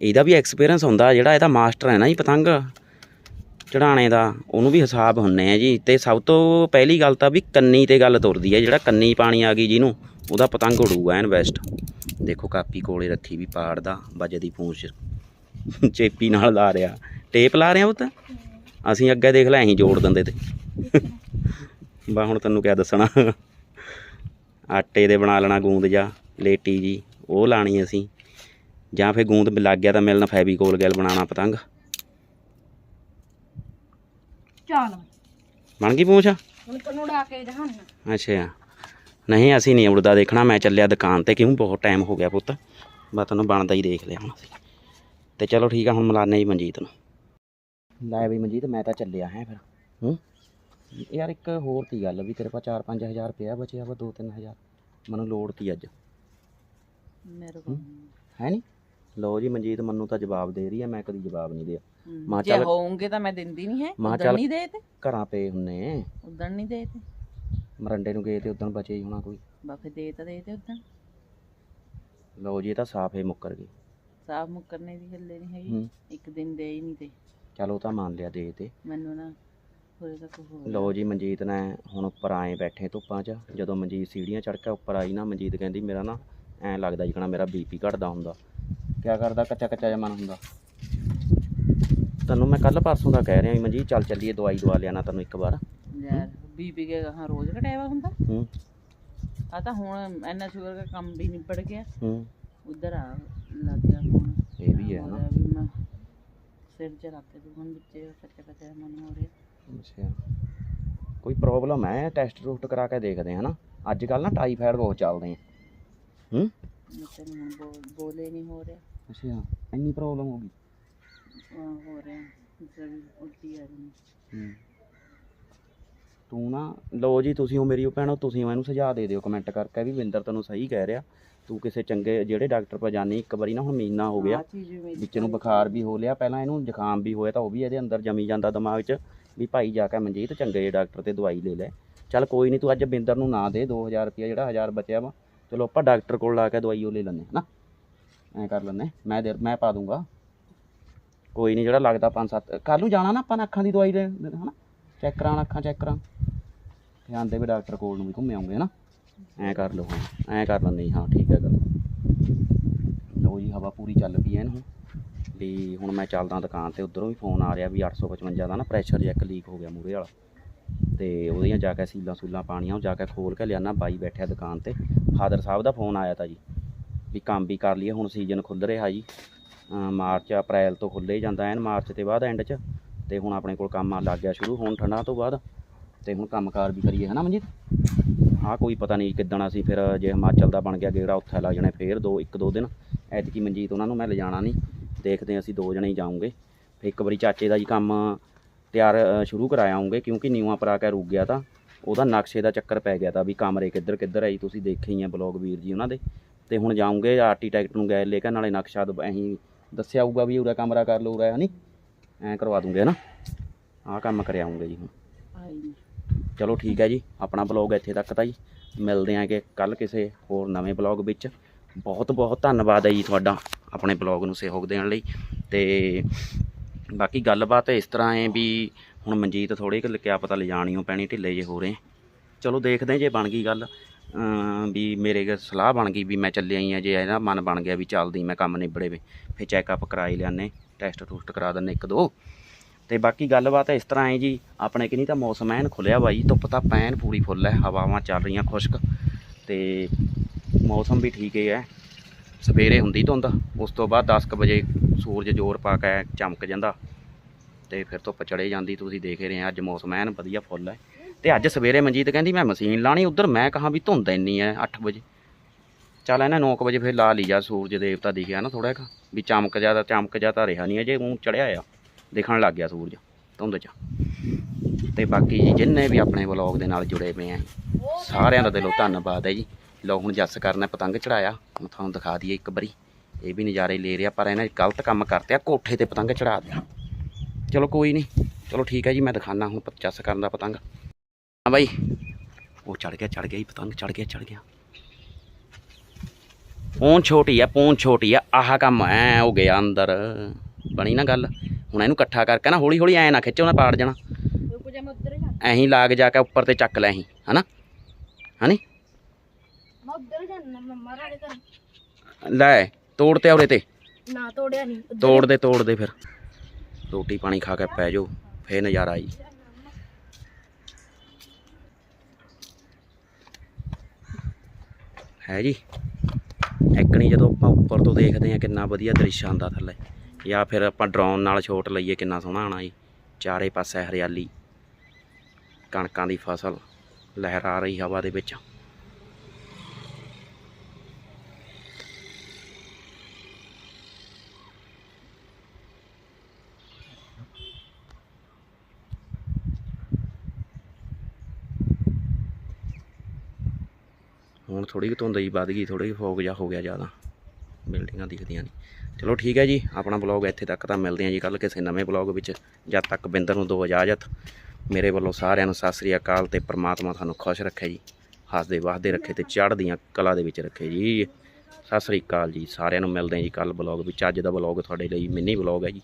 ਇਹਦਾ ਵੀ ਐਕਸਪੀਰੀਅੰਸ ਹੁੰਦਾ ਜਿਹੜਾ ਇਹਦਾ ਮਾਸਟਰ ਹੈ ਨਾ ਜੀ ਪਤੰਗ ਚੜਾਣੇ ਦਾ ਉਹਨੂੰ ਵੀ ਹਿਸਾਬ ਹੁੰਨੇ ਆ ਜੀ। ਤੇ ਸਭ ਤੋਂ ਪਹਿਲੀ ਗੱਲ ਤਾਂ ਵੀ ਕੰਨੀ ਤੇ ਗੱਲ ਤੁਰਦੀ ਹੈ ਜਿਹੜਾ ਕੰਨੀ ਪਾਣੀ ਆ ਗਈ ਜਿਹਨੂੰ ਉਹਦਾ ਪਤੰਗ ਉਡੂਗਾ ਐਨ ਬੈਸਟ ਦੇਖੋ ਕਾਪੀ ਕੋਲੇ ਰੱਖੀ ਵੀ ਪਾੜਦਾ ਵੱਜਦੀ ਪੂੰਛ। ਚੇਪੀ ਨਾਲ ਲਾ ਰਿਆ। ਟੇਪ ਲਾ ਰਿਆ ਉਹ ਤਾਂ? ਅਸੀਂ ਅੱਗੇ ਦੇਖ ਲੈ ਅਸੀਂ ਜੋੜ ਦਿੰਦੇ ਤੇ। ਬਾ ਹੁਣ ਤੈਨੂੰ ਕਿਆ ਦੱਸਣਾ? ਆਟੇ ਦੇ ਬਣਾ ਲੈਣਾ ਗੂੰਦ ਜਾਂ ਲੇਟੀ ਜੀ ਉਹ ਲਾਣੀ ਅਸੀਂ। ਜਾਂ ਫਿਰ ਗੂੰਦ ਲੱਗ ਗਿਆ ਤਾਂ ਮਿਲਣਾ ਫੈਵੀਕੋਲ ਗੈਲ ਬਣਾਉਣਾ ਪਤੰਗ।
ਚੱਲ।
ਬਣ ਗਈ ਪੂੰਛ?
ਹੁਣ ਤੈਨੂੰ ਉਡਾ ਕੇ ਦਿਖਾਉਣਾ
ਅੱਛਾ। ਨਹੀਂ ਅਸੀਂ ਨਹੀਂ ਉੜਦਾ ਦੇਖਣਾ ਮੈਂ ਚੱਲਿਆ ਦੁਕਾਨ ਤੇ ਕਿਉਂ? ਬਹੁਤ ਟਾਈਮ ਹੋ ਗਿਆ ਪੁੱਤ। ਮੈਂ ਤੈਨੂੰ ਬਣਦਾ ਹੀ ਦੇਖ ਲਿਆ ਹੁਣ ਤੇ ਚਲੋ ਠੀਕ ਆ ਹੁਣ ਮਿਲਾਨੇ ਜੀ ਮਨਜੀਤ ਨੂੰ। ਲੈ ਵੀ ਮਨਜੀਤ ਮੈਂ ਤਾਂ ਚੱਲਿਆ ਹੈ ਫਿਰ। ਹੂੰ? ਯਾਰ ਇੱਕ ਹੋਰ ਤੀ ਗੱਲ ਵੀ ਤੇਰੇ ਕੋਲ 4-5000 ਰੁਪਇਆ ਬਚਿਆ ਵਾ 2-3000 ਮੈਨੂੰ ਲੋੜ ਤੀ ਅੱਜ।
ਮੇਰੇ ਕੋਲ
ਹੈ? ਨਹੀਂ। ਲੋ ਜੀ ਮਨਜੀਤ ਮੈਨੂੰ ਤਾਂ ਜਵਾਬ ਦੇ ਰਹੀ ਹੈ ਮੈਂ ਕਦੀ ਜਵਾਬ ਨਹੀਂ ਦਿਆ। ਮਾਂ
ਜੇ
ਚੱਲ-
ਹੋਊਂਗੇ ਤਾਂ ਮੈਂ ਦਿੰਦੀ ਨਹੀਂ ਹੈ
ਮਾਂ ਚੱਲ-
ਨਹੀਂ ਦੇ ਤੇ।
ਘਰਾਂ ਪਏ ਹੁੰਨੇ
ਉਦਣ ਨਹੀਂ ਦੇ ਤੇ।
ਮਰੰਡੇ ਨੂੰ ਗਏ ਤੇ ਉਦੋਂ ਬਚੇ ਹੀ ਹੋਣਾ ਕੋਈ।
ਬਾਕੀ ਦੇ ਤਾਂ ਦੇ ਤੇ ਉਦਣ।
ਲੋ ਜੀ ਇਹ ਤਾਂ ਸਾਫੇ ਮੁੱਕਰ ਗਏ
ਸਾਫ਼ ਮੁੱਕਰਨੇ ਦੀ ਹੱਲੇ ਨਹੀਂ ਹੈਗੀ। ਇੱਕ ਦਿਨ ਦੇ ਹੀ ਨਹੀਂ ਤੇ।
ਚਲੋ ਤਾਂ ਮੰਨ ਲਿਆ ਦੇ ਤੇ।
ਮੈਨੂੰ ਨਾ ਹੋਏਗਾ ਕੁਝ ਹੋਰ।
ਲੋ ਜੀ ਮਨਜੀਤ ਨੇ ਹੁਣ ਉੱਪਰ ਆਏ ਬੈਠੇ ਧੁੱਪਾਂ 'ਚ। ਜਦੋਂ ਮਨਜੀਤ ਸੀੜੀਆਂ ਚੜ੍ਹ ਕੇ ਉੱਪਰ ਆਈ ਨਾ ਮਨਜੀਤ ਕਹਿੰਦੀ ਮੇਰਾ ਨਾ ਐਂ ਲੱਗਦਾ ਜਿਕਣਾ ਮੇਰਾ ਬੀਪੀ ਘਟਦਾ ਹੁੰਦਾ। ਕਿਆ ਕਰਦਾ? ਕੱਚਾ ਕੱਚਾ ਜਿਹਾ ਮਨ ਹੁੰਦਾ। ਤੈਨੂੰ ਮੈਂ ਕੱਲ ਪਰਸੋਂ ਦਾ ਕਹਿ ਰਿਹਾ ਸੀ ਮਨਜੀਤ ਚੱਲ ਚੱਲੀਏ ਦਵਾਈ ਦਵਾ ਲਿਆ ਨਾ ਤੈਨੂੰ ਇੱਕ ਵਾਰ।
ਯਾਰ ਬੀਪੀ ਕੇ ਹਾਂ ਰੋਜ਼ ਘਟਾਇਆ ਹੁੰਦਾ?
ਹੂੰ।
ਆ ਤਾਂ ਹੁਣ ਐਨਾ ਸ਼ੂਗਰ ਦਾ ਕੰਮ ਵੀ ਨਿਬੜ ਗਿਆ।
ਹੂੰ।
ਉਧਰ ਆ ਲੱਗ ਗਿਆ ਹੁਣ।
ਇਹ ਵੀ ਹੈ ਨਾ।
ਵੀ ਮੈਂ ਸਿਰ ਚ ਰੱਖ ਕੇ ਹੁਣ ਵਿੱਚ ਕੱਚਾ ਕੱਚਾ ਮਨ ਹੋ ਰਿਹਾ
ਅੱਛਾ ਕੋਈ ਪ੍ਰੋਬਲਮ ਹੈ ਟੈਸਟ ਟੂਸਟ ਕਰਾ ਕੇ ਦੇਖਦੇ ਹਾਂ ਨਾ ਅੱਜ ਕੱਲ ਨਾ ਟਾਈਫਾਇਡ ਬਹੁਤ ਚੱਲਦੇ ਆ ਹੂੰ
ਬੱਚੇ ਨੂੰ ਹੁਣ ਬੋਲ- ਬੋਲੇ ਨਹੀਂ ਹੋ ਰਿਹਾ
ਅੱਛਾ ਇੰਨੀ ਪ੍ਰੋਬਲਮ ਹੋ ਗਈ
ਆਹ ਹੋ ਰਿਹਾ ਜਿਵੇਂ ਉਲਟੀ ਆ ਰਹੀ
ਹੂੰ। ਤੂੰ ਨਾ ਲੋ ਜੀ ਤੁਸੀਂ ਉਹ ਮੇਰੀ ਉਹ ਭੈਣੋ ਤੁਸੀਂ ਮੈਨੂੰ ਸੁਝਾਅ ਦੇ ਦਿਓ ਕਮੈਂਟ ਕਰਕੇ ਵੀ ਵਿੰਦਰ ਤੈਨੂੰ ਸਹੀ ਕਹਿ ਰਿਹਾ। ਤੂੰ ਕਿਸੇ ਚੰਗੇ ਜਿਹੜੇ ਡਾਕਟਰ ਕੋਲ ਜਾਣੀ ਇੱਕ ਵਾਰੀ ਨਾ ਹੁਣ ਮਹੀਨਾ ਹੋ ਗਿਆ ਵਿੱਚ ਨੂੰ ਬੁਖਾਰ ਵੀ ਹੋ ਲਿਆ ਪਹਿਲਾਂ ਇਹਨੂੰ ਜ਼ੁਕਾਮ ਵੀ ਹੋਇਆ ਤਾਂ ਉਹ ਵੀ ਇਹਦੇ ਅੰਦਰ ਜਮੀ ਜਾਂਦਾ ਦਿਮਾਗ 'ਚ ਵੀ ਭਾਈ ਜਾ ਕੇ ਮਨਜੀਤ ਚੰਗੇ ਜਿਹੇ ਡਾਕਟਰ ਤੇ ਦਵਾਈ ਲੈ ਲੈ। ਚੱਲ ਕੋਈ ਨਹੀਂ ਤੂੰ ਅੱਜ ਬਿੰਦਰ ਨੂੰ ਨਾ ਦੇ 2000 ਰੁਪਇਆ ਜਿਹੜਾ 1000 ਬਚਿਆ ਵਾ ਚਲੋ ਆਪਾਂ ਡਾਕਟਰ ਕੋਲ ਲਾ ਕੇ ਦਵਾਈ ਉਹ ਲੈ ਲੈਂਦੇ ਹਾਂ ਨਾ ਐਂ ਕਰ ਲੈਂਦੇ ਮੈਂ ਦੇ ਮੈਂ ਪਾ ਦੂੰਗਾ। ਕੋਈ ਨਹੀਂ ਜਿਹੜਾ ਲੱਗਦਾ 5-7 ਕੱਲ ਨੂੰ ਜਾਣਾ ਨਾ ਆਪਾਂ ਨੇ ਅੱਖਾਂ ਦੀ ਦਵਾਈ ਲੈ ਹਨਾ? ਚੈੱਕ ਕਰਾਉਣ ਅੱਖਾਂ ਚੈੱਕ ਕਰਾਂ। ਤੇ ਵੀ ਡਾਕਟਰ ਕੋਲ ਨੂੰ ਵੀ ਘੁੰਮੇ ਆਉਂਗੇ ਨਾ ਐਂ ਕਰ ਲਓ, ਹਾਂ, ਐਂ ਕਰ ਲੈਂਦੇ ਹਾਂ ਠੀਕ ਹੈ ਗੱਲ। ਲਓ ਜੀ, ਹਵਾ ਪੂਰੀ ਚੱਲ ਪਈ ਐ ਇਹਨੂੰ। ਵੀ ਹੁਣ ਮੈਂ ਚੱਲਦਾ ਦੁਕਾਨ ਤੇ, ਉਧਰੋਂ ਵੀ ਫੋਨ ਆ ਰਿਹਾ ਵੀ 855 ਦਾ ਨਾ ਪ੍ਰੈਸ਼ਰ ਜੈਕ ਲੀਕ ਹੋ ਗਿਆ ਮੂਰੇ ਵਾਲਾ। ਤੇ ਉਹਦੀਆਂ ਜਾ ਕੇ ਸੀਲਾਂ ਸੂਲਾਂ ਪਾਣੀਆਂ ਉਹ ਜਾ ਕੇ ਖੋਲ ਕੇ ਲਿਆਣਾ ਬਾਈ ਬੈਠਿਆ ਦੁਕਾਨ ਤੇ। ਫਾਦਰ ਸਾਹਿਬ ਦਾ ਫੋਨ ਆਇਆ ਤਾਂ ਜੀ, ਵੀ ਕੰਮ ਵੀ ਕਰ ਲਈਏ, ਹੁਣ ਸੀਜ਼ਨ ਖੁੱਲ ਰਿਹਾ ਜੀ। ਮਾਰਚ, ਅਪ੍ਰੈਲ ਤੋਂ ਖੁੱਲੇ ਜਾਂਦਾ ਐਨ, ਮਾਰਚ ਤੇ ਬਾਅਦ ਐਂਡ 'ਚ। ਤੇ ਹੁਣ ਆਪਣੇ ਕੋਲ ਕੰਮ ਆ, ਲੱਗ ਗਿਆ ਸ਼ੁਰੂ, ਹੋਣ ਠੰਡਾਂ ਤੋਂ ਬਾਅਦ ਤੇ ਹੁਣ ਕੰਮਕਾਰ ਵੀ ਕਰੀਏ, ਹਨਾ ਮਨਜੀਤ? ਹਾਂ ਕੋਈ ਪਤਾ ਨਹੀਂ ਕਿੱਦਣ ਅਸੀਂ ਫਿਰ ਜੇ ਹਿਮਾਚਲ ਦਾ ਬਣ ਗਿਆ ਗੇੜਾ, ਉੱਥੇ ਲੱਗ ਜਾਣੇ ਫੇਰ ਦੋ, ਇੱਕ ਦੋ ਦਿਨ। ਐਤਕੀ ਮਨਜੀਤ, ਉਹਨਾਂ ਨੂੰ ਮੈਂ ਲਿਜਾਣਾ ਨਹੀਂ। ਦੇਖਦੇ ਅਸੀਂ ਦੋ ਜਣੇ ਹੀ ਜਾਵਾਂਗੇ ਫਿਰ ਇੱਕ ਵਾਰੀ ਚਾਚੇ ਦਾ ਜੀ ਕੰਮ ਤਿਆਰ ਸ਼ੁਰੂ ਕਰਾਇਆ ਆਉਂਗੇ ਕਿਉਂਕਿ ਨੀਵਾਂ ਪਰਾ ਕੇ ਰੁਕ ਗਿਆ ਤਾਂ। ਉਹਦਾ ਨਕਸ਼ੇ ਦਾ ਚੱਕਰ ਪੈ ਗਿਆ ਤਾਂ ਵੀ ਕਮਰੇ ਕਿੱਧਰ ਕਿੱਧਰ ਹੈ ਜੀ, ਤੁਸੀਂ ਦੇਖੇ ਹੀ ਆ ਬਲੌਗ ਵੀਰ ਜੀ ਉਹਨਾਂ ਦੇ। ਤੇ ਹੁਣ ਜਾਉਂਗੇ ਆਰਕੀਟੈਕਟ ਨੂੰ ਗਏ ਲੈ ਕੇ ਨਾਲੇ ਨਕਸ਼ਾ ਅਸੀਂ ਦੱਸਿਆ ਹੋਊਗਾ ਵੀ ਉਰੇ ਕਮਰਾ ਕਰ ਲਓ ਉਰੇ ਹਨੀ ਐਂ ਕਰਵਾ ਦੂੰਗੇ ਨਾ ਆਹ ਕੰਮ ਕਰਿਆ ਆਉਂਗੇ ਜੀ ਹੁਣ।
ਆਈ।
ਚਲੋ ਠੀਕ ਹੈ ਜੀ ਆਪਣਾ ਬਲੌਗ ਇੱਥੇ ਤੱਕ ਤਾਂ ਜੀ। ਮਿਲਦੇ ਆਂ ਕਿ ਕੱਲ ਕਿਸੇ ਹੋਰ ਨਵੇਂ ਬਲੌਗ ਵਿੱਚ। ਬਹੁਤ ਬਹੁਤ ਧੰਨਵਾਦ ਹੈ ਜੀ ਤੁਹਾਡਾ ਆਪਣੇ ਬਲੌਗ ਨੂੰ ਸਹਿਯੋਗ ਦੇਣ ਲਈ। ਤੇ ਬਾਕੀ ਗੱਲਬਾਤ ਇਸ ਤਰ੍ਹਾਂ ਹੈ ਵੀ ਹੁਣ ਮਨਜੀਤ ਥੋੜੇ ਕਿ ਕਿਆ ਪਤਾ ਲਿਜਾਣੀਓ ਪੈਣੀ ਢਿੱਲੇ ਜੇ ਹੋ ਰਹੇ ਚਲੋ ਦੇਖਦੇ ਹਾਂ ਜੇ ਬਣ ਗਈ ਗੱਲ। ਵੀ ਮੇਰੇ ਕੇ ਸਲਾਹ ਬਣ ਗਈ ਵੀ ਮੈਂ ਚੱਲਿਆ ਹੀ ਆ ਜੇ ਇਹਦਾ ਮਨ ਬਣ ਗਿਆ ਵੀ ਚੱਲਦੀ ਮੈਂ ਕੰਮ ਨਿਬੜੇ ਵੇ ਫਿਰ ਚੈੱਕਅਪ ਕਰਾਈ ਲਿਆਨੇ ਟੈਸਟ ਟੂਸਟ ਕਰਾ ਦਿੰਨੇ ਇੱਕ ਦੋ। ਤੇ ਬਾਕੀ ਗੱਲਬਾਤ ਇਸ ਤਰ੍ਹਾਂ ਹੈ ਜੀ, ਆਪਣੇ ਕਿ ਨਹੀਂ ਤਾਂ ਮੌਸਮ ਐਨ ਖੁੱਲਿਆ ਬਾਈ, ਧੁੱਪ ਤਾਂ ਪੈਨ ਪੂਰੀ ਫੁੱਲ ਹੈ, ਹਵਾਵਾਂ ਚੱਲ ਰਹੀਆਂ ਖੁਸ਼ਕ। ਤੇ ਮੌਸਮ ਵੀ ਠੀਕ ਹੀ ਹੈ। ਸਵੇਰੇ ਹੁੰਦੀ ਧੁੰਦ, ਉਸ ਤੋਂ ਬਾਅਦ 10 ਕੁ ਵਜੇ ਸੂਰਜ ਜ਼ੋਰ ਪਾ ਕੇ ਚਮਕ ਜਾਂਦਾ। ਤੇ ਫਿਰ ਧੁੱਪ ਚੜੇ ਜਾਂਦੀ, ਤੁਸੀਂ ਦੇਖ ਰਹੇ ਆ, ਅੱਜ ਮੌਸਮ ਐਨ ਵਧੀਆ ਫੁੱਲ ਹੈ। ਤੇ ਅੱਜ ਸਵੇਰੇ ਮਨਜੀਤ ਕਹਿੰਦੀ, ਮੈਂ ਮਸ਼ੀਨ ਲਾਣੀ ਉਧਰ ਮੈਂ ਕਹਾਂ ਵੀ ਧੁੰਦ ਇੰਨੀ ਹੈ 8 ਵਜੇ। ਚੱਲ ਇਹਨਾਂ 9 ਵਜੇ ਫਿਰ ਲਾ ਲਈ ਜਾ ਸੂਰਜ ਦੇਵਤਾ ਦਿਖਿਆ ਨਾ ਥੋੜਾ ਜਿਹਾ ਵੀ ਚਮਕ ਜ਼ਿਆਦਾ ਚਮਕ ਜਾ ਤਾਂ ਰਿਹਾ ਨਹੀਂ ਅਜੇ ਉਹ ਚੜਿਆ ਆ, ਦਿਖਣ ਲੱਗ ਗਿਆ ਸੂਰਜ, ਧੁੰਦ 'ਚ। ਤੇ ਬਾਕੀ ਜੀ ਜਿੰਨੇ ਵੀ ਆਪਣੇ ਵਲੌਗ ਦੇ ਨਾਲ ਜੁੜੇ ਪਏ ਆ, ਸਾਰਿਆਂ ਦਾ ਦਿਲੋਂ ਧੰਨਵਾਦ ਹੈ ਜੀ। ਲੋ ਹੁਣ ਜੱਸ ਕਰਨਾ ਪਤੰਗ ਚੜਾਇਆ ਹੁਣ ਤੁਹਾਨੂੰ ਦਿਖਾ ਦਈਏ ਇੱਕ ਵਾਰੀ। ਇਹ ਵੀ ਨਜ਼ਾਰੇ ਲੈ ਰਿਹਾ, ਪਰ ਇਹਨਾਂ ਗਲਤ ਕੰਮ ਕਰਤੇ ਆ ਕੋਠੇ ਤੇ ਪਤੰਗ ਚੜਾ ਦਿਆ ਚਲੋ ਕੋਈ ਨਹੀਂ, ਚਲੋ ਠੀਕ ਹੈ ਜੀ, ਮੈਂ ਦਿਖਾਣਾ ਹੁਣ ਪ- ਜੱਸ ਕਰਨ ਦਾ ਪਤੰਗ। ਹਾਂ ਬਾਈ, ਉਹ ਚੜ ਗਿਆ ਚੜ ਗਿਆ ਜੀ, ਪਤੰਗ ਚੜ ਗਿਆ ਚੜ ਗਿਆ। ਪੂੰਛ ਛੋਟੀ ਆ ਪੂੰਛ ਛੋਟੀ ਆ ਆਹ ਕੰਮ ਐ ਹੋ ਗਿਆ ਅੰਦਰ। ਬਣੀ ਨਾ ਗੱਲ। ਹੁਣ ਇਹਨੂੰ ਇਕੱਠਾ ਕਰਕੇ ਨਾ ਹੌਲੀ ਹੌਲੀ ਐ ਨਾ ਖਿੱਚੋ ਨਾ ਪਾੜ ਜਾਣਾ।
ਰੁਕ ਜਾ ਮੈਂ ਉੱਧਰ ਜਾਣਾ
ਐਂ ਹੀ ਲਾਗ ਜਾ ਕੇ ਉੱਪਰ ਤੇ ਚੱਕ ਲੈ ਅਸੀਂ ਹਨਾ? ਹਨੀ? ਲੈ ਤੋੜ ਤੇ ਔਰੇ ਤੇ।
ਨਾ ਤੋੜਿਆ ਨਹੀਂ
ਤੋੜ ਦੇ ਤੋੜ ਦੇ ਫਿਰ। ਰੋਟੀ ਪਾਣੀ ਖਾ ਕੇ ਪੈ ਜਾਓ ਫੇਰ ਨਜ਼ਾਰਾ ਆਈ। ਹੈ ਜੀ। ਐਕਣੀ ਜਦੋਂ ਆਪਾਂ ਉੱਪਰ ਤੋਂ ਦੇਖਦੇ ਆ ਕਿੰਨਾ ਵਧੀਆ ਦ੍ਰਿਸ਼ ਆਉਂਦਾ ਥੱਲੇ। ਜਾਂ ਫਿਰ ਆਪਾਂ ਡਰੋਨ ਨਾਲ ਸ਼ੋਟ ਲਈਏ ਕਿੰਨਾ ਸੋਹਣਾ ਆਣਾ ਜੀ। ਚਾਰੇ ਪਾਸੇ ਹਰਿਆਲੀ, ਕਣਕਾਂ ਦੀ ਫਸਲ, ਲਹਿਰਾ ਰਹੀ ਹਵਾ ਦੇ ਵਿੱਚ ਹੁਣ ਥੋੜੀ ਕੁ ਧੁੰਦ ਜੀ ਵੱਧ ਗਈ ਥੋੜੀ ਜਿਹੀ ਫੋਗ ਜਾ ਹੋ ਗਿਆ ਜ਼ਿਆਦਾ। ਬਿਲਡਿੰਗਾਂ ਦਿਖਦੀਆਂ ਨਹੀਂ। ਚਲੋ ਠੀਕ ਹੈ ਜੀ, ਆਪਣਾ ਬਲੌਗ ਇੱਥੇ ਤੱਕ ਤਾਂ ਮਿਲਦੇ ਹਾਂ ਜੀ ਕੱਲ ਕਿਸੇ ਨਵੇਂ ਬਲੌਗ ਵਿੱਚ। ਜਦ ਤੱਕ ਬਿੰਦਰ ਨੂੰ ਦੋ ਇਜਾਜ਼ਤ, ਮੇਰੇ ਵੱਲੋਂ ਸਾਰਿਆਂ ਨੂੰ ਸਤਿ ਸ੍ਰੀ ਅਕਾਲ ਤੇ ਪ੍ਰਮਾਤਮਾ ਤੁਹਾਨੂੰ ਖੁਸ਼ ਰੱਖੇ ਜੀ, ਹੱਸਦੇ ਵਾਹਦੇ ਰੱਖੇ ਤੇ ਚੜ੍ਹਦੀਆਂ ਕਲਾ ਦੇ ਵਿੱਚ ਰੱਖੇ ਜੀ। ਸਤਿ ਸ੍ਰੀ ਅਕਾਲ ਜੀ, ਸਾਰਿਆਂ ਨੂੰ ਮਿਲਦੇ ਹਾਂ ਜੀ ਕੱਲ ਬਲੌਗ ਵਿੱਚ। ਅੱਜ ਦਾ ਬਲੌਗ ਤੁਹਾਡੇ ਲਈ ਮਿੰਨੀ ਬਲੌਗ ਹੈ ਜੀ।